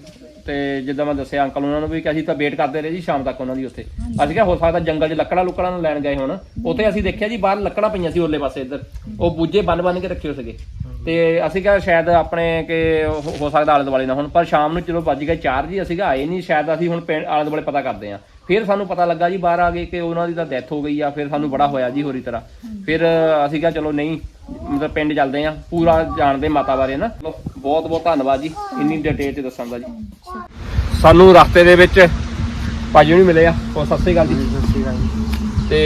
ਤੇ ਜਿੱਦਾਂ ਮੈਂ ਦੱਸਿਆ ਅੰਕਲ ਉਹਨਾਂ ਨੂੰ ਵੀ ਕਿ ਅਸੀਂ ਤਾਂ ਵੇਟ ਕਰਦੇ ਰਹੇ ਜੀ ਸ਼ਾਮ ਤੱਕ ਉਹਨਾਂ ਦੀ ਉੱਥੇ। ਅਸੀਂ ਕਿਹਾ ਹੋ ਸਕਦਾ ਜੰਗਲ 'ਚ ਲੱਕੜਾਂ ਲੁੱਕੜਾਂ ਨੂੰ ਲੈਣ ਗਏ ਹੁਣ। ਉੱਥੇ ਅਸੀਂ ਦੇਖਿਆ ਜੀ ਬਾਹਰ ਲੱਕੜਾਂ ਪਈਆਂ ਸੀ ਉਰਲੇ ਪਾਸੇ ਇੱਧਰ। ਉਹ ਬੂਝੇ ਬੰਨ ਬੰਨ ਕੇ ਰੱਖੇ ਹੋ ਸੀਗੇ। ਤੇ ਅਸੀਂ ਕਿਹਾ ਸ਼ਾਇਦ ਆਪਣੇ ਕਿ ਹੋ ਹੋ ਸਕਦਾ ਆਲੇ ਦੁਆਲੇ ਨਾ ਹੁਣ ਪਰ ਸ਼ਾਮ ਨੂੰ ਜਦੋਂ ਵੱਜ ਗਏ 4 ਜੀ ਅਸੀਂ ਕਿਹਾ ਆਏ ਨਹੀਂ ਸ਼ਾਇਦ ਅਸੀਂ ਹੁਣ ਪਿੰਡ ਆਲੇ ਦੁਆਲੇ ਪਤਾ ਕਰਦੇ ਆਂ ਫਿਰ ਸਾਨੂੰ ਪਤਾ ਲੱਗਾ ਜੀ ਬਾਹਰ ਆ ਗਏ ਕਿ ਉਹਨਾਂ ਦੀ ਤਾਂ ਡੈਥ ਹੋ ਗਈ ਆ ਫਿਰ ਸਾਨੂੰ ਬੜਾ ਹੋਇਆ ਜੀ ਹੋਰੀ ਤਰ੍ਹਾਂ। ਫਿਰ ਅਸੀਂ ਕਿਹਾ ਚਲੋ ਨਹੀਂ ਮਤਲਬ ਪਿੰਡ ਚੱਲਦੇ ਆ ਪੂਰਾ ਜਾਣਦੇ ਮਾਤਾ ਬਾਰੇ ਨਾ। ਬਹੁਤ ਬਹੁਤ ਧੰਨਵਾਦ ਜੀ ਇੰਨੀ ਡਿਟੇਲ ਚ ਦੱਸਣ ਦਾ ਜੀ। ਸਾਨੂੰ ਰਸਤੇ ਦੇ ਵਿੱਚ ਭਾਜੀ ਨਹੀਂ ਮਿਲੇ ਆ ਉਹ ਸਤਿ ਸ੍ਰੀ ਅਕਾਲ ਜੀ। ਤੇ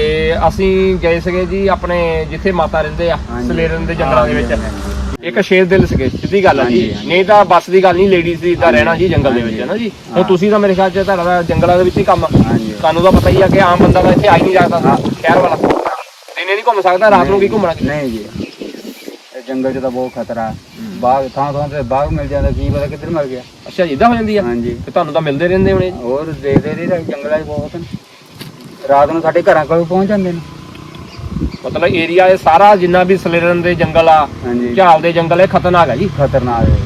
ਅਸੀਂ ਗਏ ਸੀਗੇ ਜੀ ਆਪਣੇ ਜਿੱਥੇ ਮਾਤਾ ਰਹਿੰਦੇ ਆ। ਸਲੇਰਨ ਦੇ ਜੰਗਲਾਂ ਦੇ ਵਿੱਚ। ਇੱਕ ਸ਼ੇਰ ਦਿਲ ਸੀਗੇ ਸਿੱਧੀ ਗੱਲ ਆ ਜੀ। ਹਾਂਜੀ, ਨਹੀਂ ਤਾਂ ਬੱਸ ਦੀ ਗੱਲ ਨਹੀਂ ਲੇਡੀਜ਼ ਦੀ ਦਾ ਰਹਿਣਾ ਜੀ ਜੰਗਲ ਦੇ ਵਿੱਚ ਹੈ ਨਾ ਜੀ। ਹੁਣ ਤੁਸੀਂ ਤਾਂ ਮੇਰੇ ਖਿਆਲ ਚ ਤੁਹਾਡਾ ਤਾਂ ਜੰਗਲਾਂ ਦੇ ਵਿੱਚ ਹੀ ਕੰਮ ਆ। ਹਾਂਜੀ। ਤੁਹਾਨੂੰ ਤਾਂ ਪਤਾ ਹੀ ਆ ਕਿ ਆਮ ਬੰਦਾ ਤਾਂ ਇੱਥੇ ਆ ਹੀ ਨਹੀਂ ਸਕਦਾ ਸ਼ਹਿਰ ਵਾਲਾ। ਦਿਨੇ ਨਹੀਂ ਘੁੰਮ ਸਕਦਾ ਰਾਤ ਨੂੰ ਕੀ ਘੁੰਮਣਾ? ਨਹੀਂ ਜੀ। ਇਹ ਜੰਗਲ 'ਚ ਤਾਂ ਬਹੁਤ ਖਤਰਾ। ਬਾਗ ਥਾਂ ਥਾਂ ਤੇ ਬਾਗ ਮਿਲ ਜਾਂਦਾ ਕੀ ਪਤਾ ਕਿੱਧਰ ਮਰ ਗਿਆ। ਅੱਛਾ ਜੀ ਇਦਾਂ ਹੋ ਜਾਂਦੀ ਆ? ਹਾਂਜੀ। ਤੇ ਤੁਹਾਨੂੰ ਤਾਂ ਮਿਲਦੇ ਰਹਿੰਦੇ ਹੋਣੇ। ਜੀ ਹੋਰ ਦੇਖਦੇ ਰਹੀ ਤਾਂ ਜੰਗਲਾਂ 'ਚ ਬਹੁਤ। ਨੇ ਰਾਤ ਨੂੰ ਸਾਡੇ ਘਰਾਂ ਕੋਲ ਪਹੁੰਚ ਜਾਂਦੇ ਨੇ। ਮਤਲਬ ਏਰੀਆ ਇਹ ਸਾਰਾ ਜਿੰਨਾ ਵੀ ਸਲੇਰਨ ਦੇ ਜੰਗਲ ਆ ਹਾਂਜੀ। ਝਾਲ ਦੇ ਜੰਗਲ ਇਹ ਖਤਰਨਾਕ ਹੈ ਜੀ। ਖਤਰਨਾਕ ਹੈ।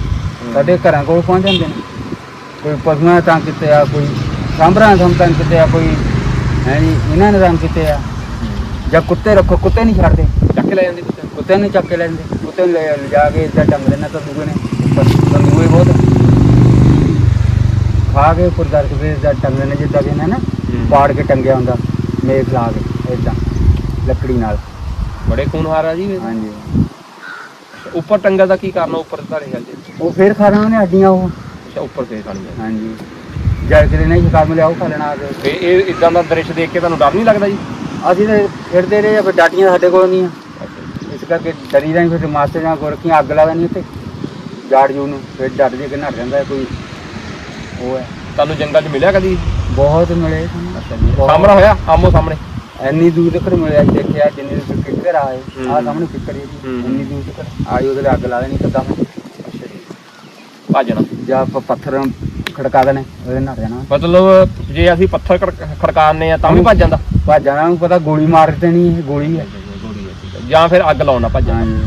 ਸਾਡੇ ਘਰਾਂ ਕੋਲ ਪਹੁੰਚ ਜਾਂਦੇ ਨੇ। ਕੋਈ ਪਸ਼ੂਆਂ ਤਾਂ ਕਿਤੇ ਆ ਕੋਈ ਸਾਂਭਰਾਂ ਥਮ ਤਾਂ ਕਿਤੇ ਆ ਕੋਈ ਹੈ ਜੀ ਇਹਨਾਂ ਨੇ ਤਾਂ ਕਿਤੇ ਆ। ਜਾਂ ਕੁੱਤੇ ਰੱਖੋ ਕੁੱਤੇ ਨਹੀਂ ਛੱਡਦੇ। ਚੱਕ ਕੇ ਲੈ ਜਾਂਦੇ ਕੁੱਤੇ। ਕੁੱਤੇ ਨੂੰ ਚੱਕ ਕੇ ਲੈਂਦੇ ਕੁੱਤੇ ਨੂੰ ਲੈ ਲਿਜਾ ਕੇ ਇੱਦਾਂ ਟੰਗ ਦੇਣਾ ਤਾਂ ਦੂਏ ਨੇ। ਤੰਦੂਏ ਬਹੁਤ। ਖਾ ਕੇ ਉੱਪਰ ਦਰ ਕੇ ਫਿਰ ਇੱਦਾਂ ਟੰਗ ਦੇਣੇ ਜਿੱਦਾਂ ਕਿ ਇਹਨਾਂ ਨੇ ਪਾੜ ਕੇ ਟੰਗਿਆ ਹੁੰਦਾ ਮੇਖ ਲਾ ਕੇ ਇਦਾਂ ਲੱਕੜੀ ਨਾਲ। ਬੜੇ ਖੂਨਹਾਰ ਆ ਜੀ। ਇਹ। ਹਾਂਜੀ। ਉੱਪਰ ਟੰਗਾ ਦਾ ਕੀ ਕਰਨਾ ਉੱਪਰ ਧਾਰੇ ਹਾਲ ਜੀ ਉਹ ਫੇਰ ਖਾ ਰਹੇ ਨੇ ਹੱਡੀਆਂ ਉਹ। ਅੱਛਾ ਉੱਪਰ ਤੇ ਖਾਣੀ ਹੈ ਹਾਂਜੀ। ਜਦ ਕਿਤੇ ਨਹੀਂ ਸ਼ਿਕਾਰ ਮਿਲਿਆ ਉਹ ਖਾ ਲੈਣਾ ਆ ਕੇ। ਤੇ ਇਹ ਇਦਾਂ ਦਾ ਦ੍ਰਿਸ਼ ਦੇਖ ਕੇ ਤੁਹਾਨੂੰ ਡਰ ਨਹੀਂ ਲੱਗਦਾ ਜੀ? ਅਸੀਂ ਤਾਂ ਫਿਰਦੇ ਰਹੇ ਆ, ਫਿਰ ਡਾਟੀਆਂ ਸਾਡੇ ਕੋਲ ਨਹੀਂ ਆ। ਇਸ ਕਰਕੇ ਡਰੀ ਨਹੀਂ ਫਿਰ ਮਾਸਟਰ ਜਾਂ ਰੱਖੀਆਂ ਅੱਗ ਲਾ ਦੇਣੀ ਉੱਤੇ। ਜਾੜ ਜੂ ਨੂੰ ਫਿਰ ਡਰ ਜੇ ਕੇ ਨੱਠ ਜਾਂਦਾ ਕੋਈ ਉਹ ਹੈ। ਤੁਹਾਨੂੰ ਜੰਗਲ 'ਚ ਮਿਲਿਆ ਕਦੀ? ਬਹੁਤ ਮਿਲੇ। ਸਾਨੂੰ ਬਹੁਤ। ਸਾਹਮਣਾ ਹੋਇਆ? ਆਮੋ ਸਾਹਮਣੇ। ਇੰਨੀ ਦੂਰ ਤੱਕ ਮਿਲਿਆ ਦੇਖਿਆ ਜਿੰਨੀ ਦੂਰ ਕਿੱਕਰ ਆਏ। ਆ ਸਾਹਮਣੇ ਕਿੱਕਰ ਹੂੰ। ਇੰਨੀ ਦੂਰ ਤੱਕ ਆਈ ਉਹਦੇ ਅੱਗ ਲਾ ਦੇਣੀ ਕਦਾਂ? ਜੀ। ਭੱਜਣਾ। ਜਾਂ ਆਪਾਂ ਪੱਥਰ ਖੜਕਾ ਦੇਣੇ ਉਹਦੇ ਨੱਠ ਜਾਣਾ। ਮਤਲਬ ਜੇ ਅਸੀਂ ਪੱਥਰ ਖੜਕ- ਖੜਕਾਉਂਦੇ ਆ ਤਾਂ ਵੀ ਭੱਜ ਜਾਂਦਾ। ਭੱਜ ਜਾਣਾ ਨੂੰ ਪਤਾ ਗੋਲੀ ਮਾਰ ਦੇਣੀ ਇਹ ਗੋਲੀ ਹੈ। ਜਾਂ ਫਿਰ ਅੱਗ ਲਾਉਣਾ ਭੱਜ ਜਾਂਦਾ।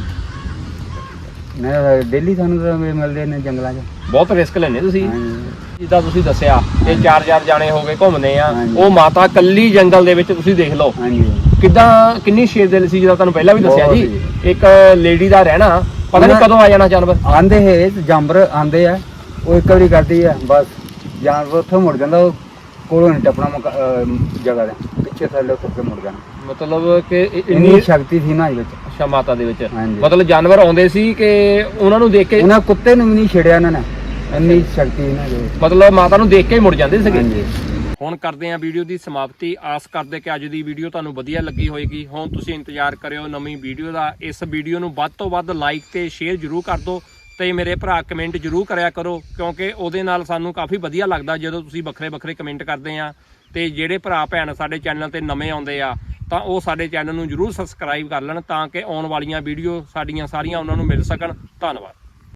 ਨਹੀਂ ਡੇਲੀ ਸਾਨੂੰ ਤਾਂ ਮਿਲ- ਮਿਲਦੇ ਨੇ ਜੰਗਲਾਂ 'ਚ। ਬਹੁਤ ਰਿਸਕ ਲੈਂਦੇ ਤੁਸੀਂ। ਹਾਂਜੀ। ਜਿੱਦਾਂ ਤੁਸੀਂ ਦੱਸਿਆ ਇਹ ਚਾਰ ਚਾਰ ਜਾਣੇ ਹੋ ਗਏ ਘੁੰਮਦੇ ਆ। ਹਾਂਜੀ। ਉਹ ਮਾਤਾ ਕੱਲੀ ਜੰਗਲ ਦੇ ਵਿੱਚ ਤੁਸੀਂ ਦੇਖ ਲਓ। ਹਾਂਜੀ। ਕਿੱਦਾਂ ਕਿੰਨੀ ਸ਼ੇਰ ਦਿਲ ਸੀ ਜਿਹਦਾ ਤੁਹਾਨੂੰ ਪਹਿਲਾਂ ਵੀ ਦੱਸਿਆ ਬਹੁਤ ਜੀ। ਇੱਕ ਲੇਡੀ ਦਾ ਰਹਿਣਾ ਪਤਾ ਨਹੀਂ ਉਹਨਾਂ- ਕਦੋਂ ਆ ਜਾਣਾ ਜਾਨਵਰ। ਆਂਦੇ ਹੈ ਜਾਨਵਰ ਆਂਦੇ ਆ। ਉਹ ਇੱਕ ਵਾਰੀ ਕਰਦੀ ਆ ਬਸ। ਜਾਨਵਰ ਉੱਥੇ ਮੁੜ ਜਾਂਦਾ ਉਹ ਕੋਲੋਂ ਨਹੀਂ ਟੱਪਣਾ ਮੁਕਾ- ਅਹ ਜਗ੍ਹਾ ਦੇ ਪਿੱਛੇ ਥੱਲੇ ਉੱਤਰ ਕੇ ਮੁੜ ਜਾਣਾ। ਮਤਲਬ ਕਿ ਇ- ਇੰਨੀ ਇੰਨੀ ਸ਼ਕਤੀ ਸੀ ਨਾ ਇਹ ਵਿੱਚ। ਅੱਛਾ ਮਾਤਾ ਦੇ ਵਿੱਚ। ਹਾਂਜੀ। ਮਤਲਬ ਜਾਨਵਰ ਆਉਂਦੇ ਸੀ ਕਿ ਉਹਨਾਂ ਨੂੰ ਦੇਖ ਕੇ ਉਹਨਾਂ ਕੁੱਤੇ ਨੂੰ ਵੀ ਨਹੀਂ ਛੇੜਿਆ ਇਹਨਾਂ ਨੇ। ਇੰਨੀ ਸ਼ਕਤੀ ਇਹਨਾਂ ਦੇ ਵਿੱਚ। ਮਤਲਬ ਮਾਤਾ ਨੂੰ ਦੇਖ ਕੇ ਹੀ ਮੁੜ ਜਾਂਦੇ ਸੀਗੇ। ਹਾਂਜੀ। ਹੁਣ ਕਰਦੇ ਹਾਂ ਵੀਡੀਓ ਦੀ ਸਮਾਪਤੀ। ਆਸ ਕਰਦੇ ਕਿ ਅੱਜ ਦੀ ਵੀਡੀਓ ਤੁਹਾਨੂੰ ਵਧੀਆ ਲੱਗੀ ਹੋਵੇਗੀ ਹੁਣ ਤੁਸੀਂ ਇੰਤਜ਼ਾਰ ਕਰਿਓ ਨਵੀਂ ਵੀਡੀਓ ਦਾ। ਇਸ ਵੀਡੀਓ ਨੂੰ ਵੱਧ ਤੋਂ ਵੱਧ ਲਾਈਕ ਤੇ ਸ਼ੇਅਰ ਜਰੂਰ ਕਰ ਦਿਓ ਤੇ ਮੇਰੇ ਭਰਾ ਕਮੈਂਟ ਜਰੂਰ ਕਰਿਆ ਕਰੋ ਕਿਉਂਕਿ ਉਹਦੇ ਨਾਲ ਸਾਨੂੰ ਕਾਫੀ ਵਧੀਆ ਲੱਗਦਾ ਜਦੋਂ ਤੁਸੀਂ ਵੱਖਰੇ ਵੱਖਰੇ ਕਮੈਂਟ ਕਰਦੇ ਆ ਤੇ ਜਿਹੜੇ ਭਰਾ ਭੈਣ ਸਾਡੇ ਚੈਨਲ ਤੇ ਨਵੇਂ ਆਉਂਦੇ ਆ ਤਾਂ ਉਹ ਸਾਡੇ ਚੈਨਲ ਨੂੰ ਜਰੂਰ ਸਬਸਕ੍ਰਾਈਬ ਕਰ ਲੈਣ ਤਾਂ ਕਿ ਆਉਣ ਵਾਲੀਆਂ ਵੀਡੀਓ ਸਾਡੀਆਂ ਸਾਰੀਆਂ ਉਹਨਾਂ ਨੂੰ ਮਿਲ ਸਕਣ। ਧੰਨਵਾਦ।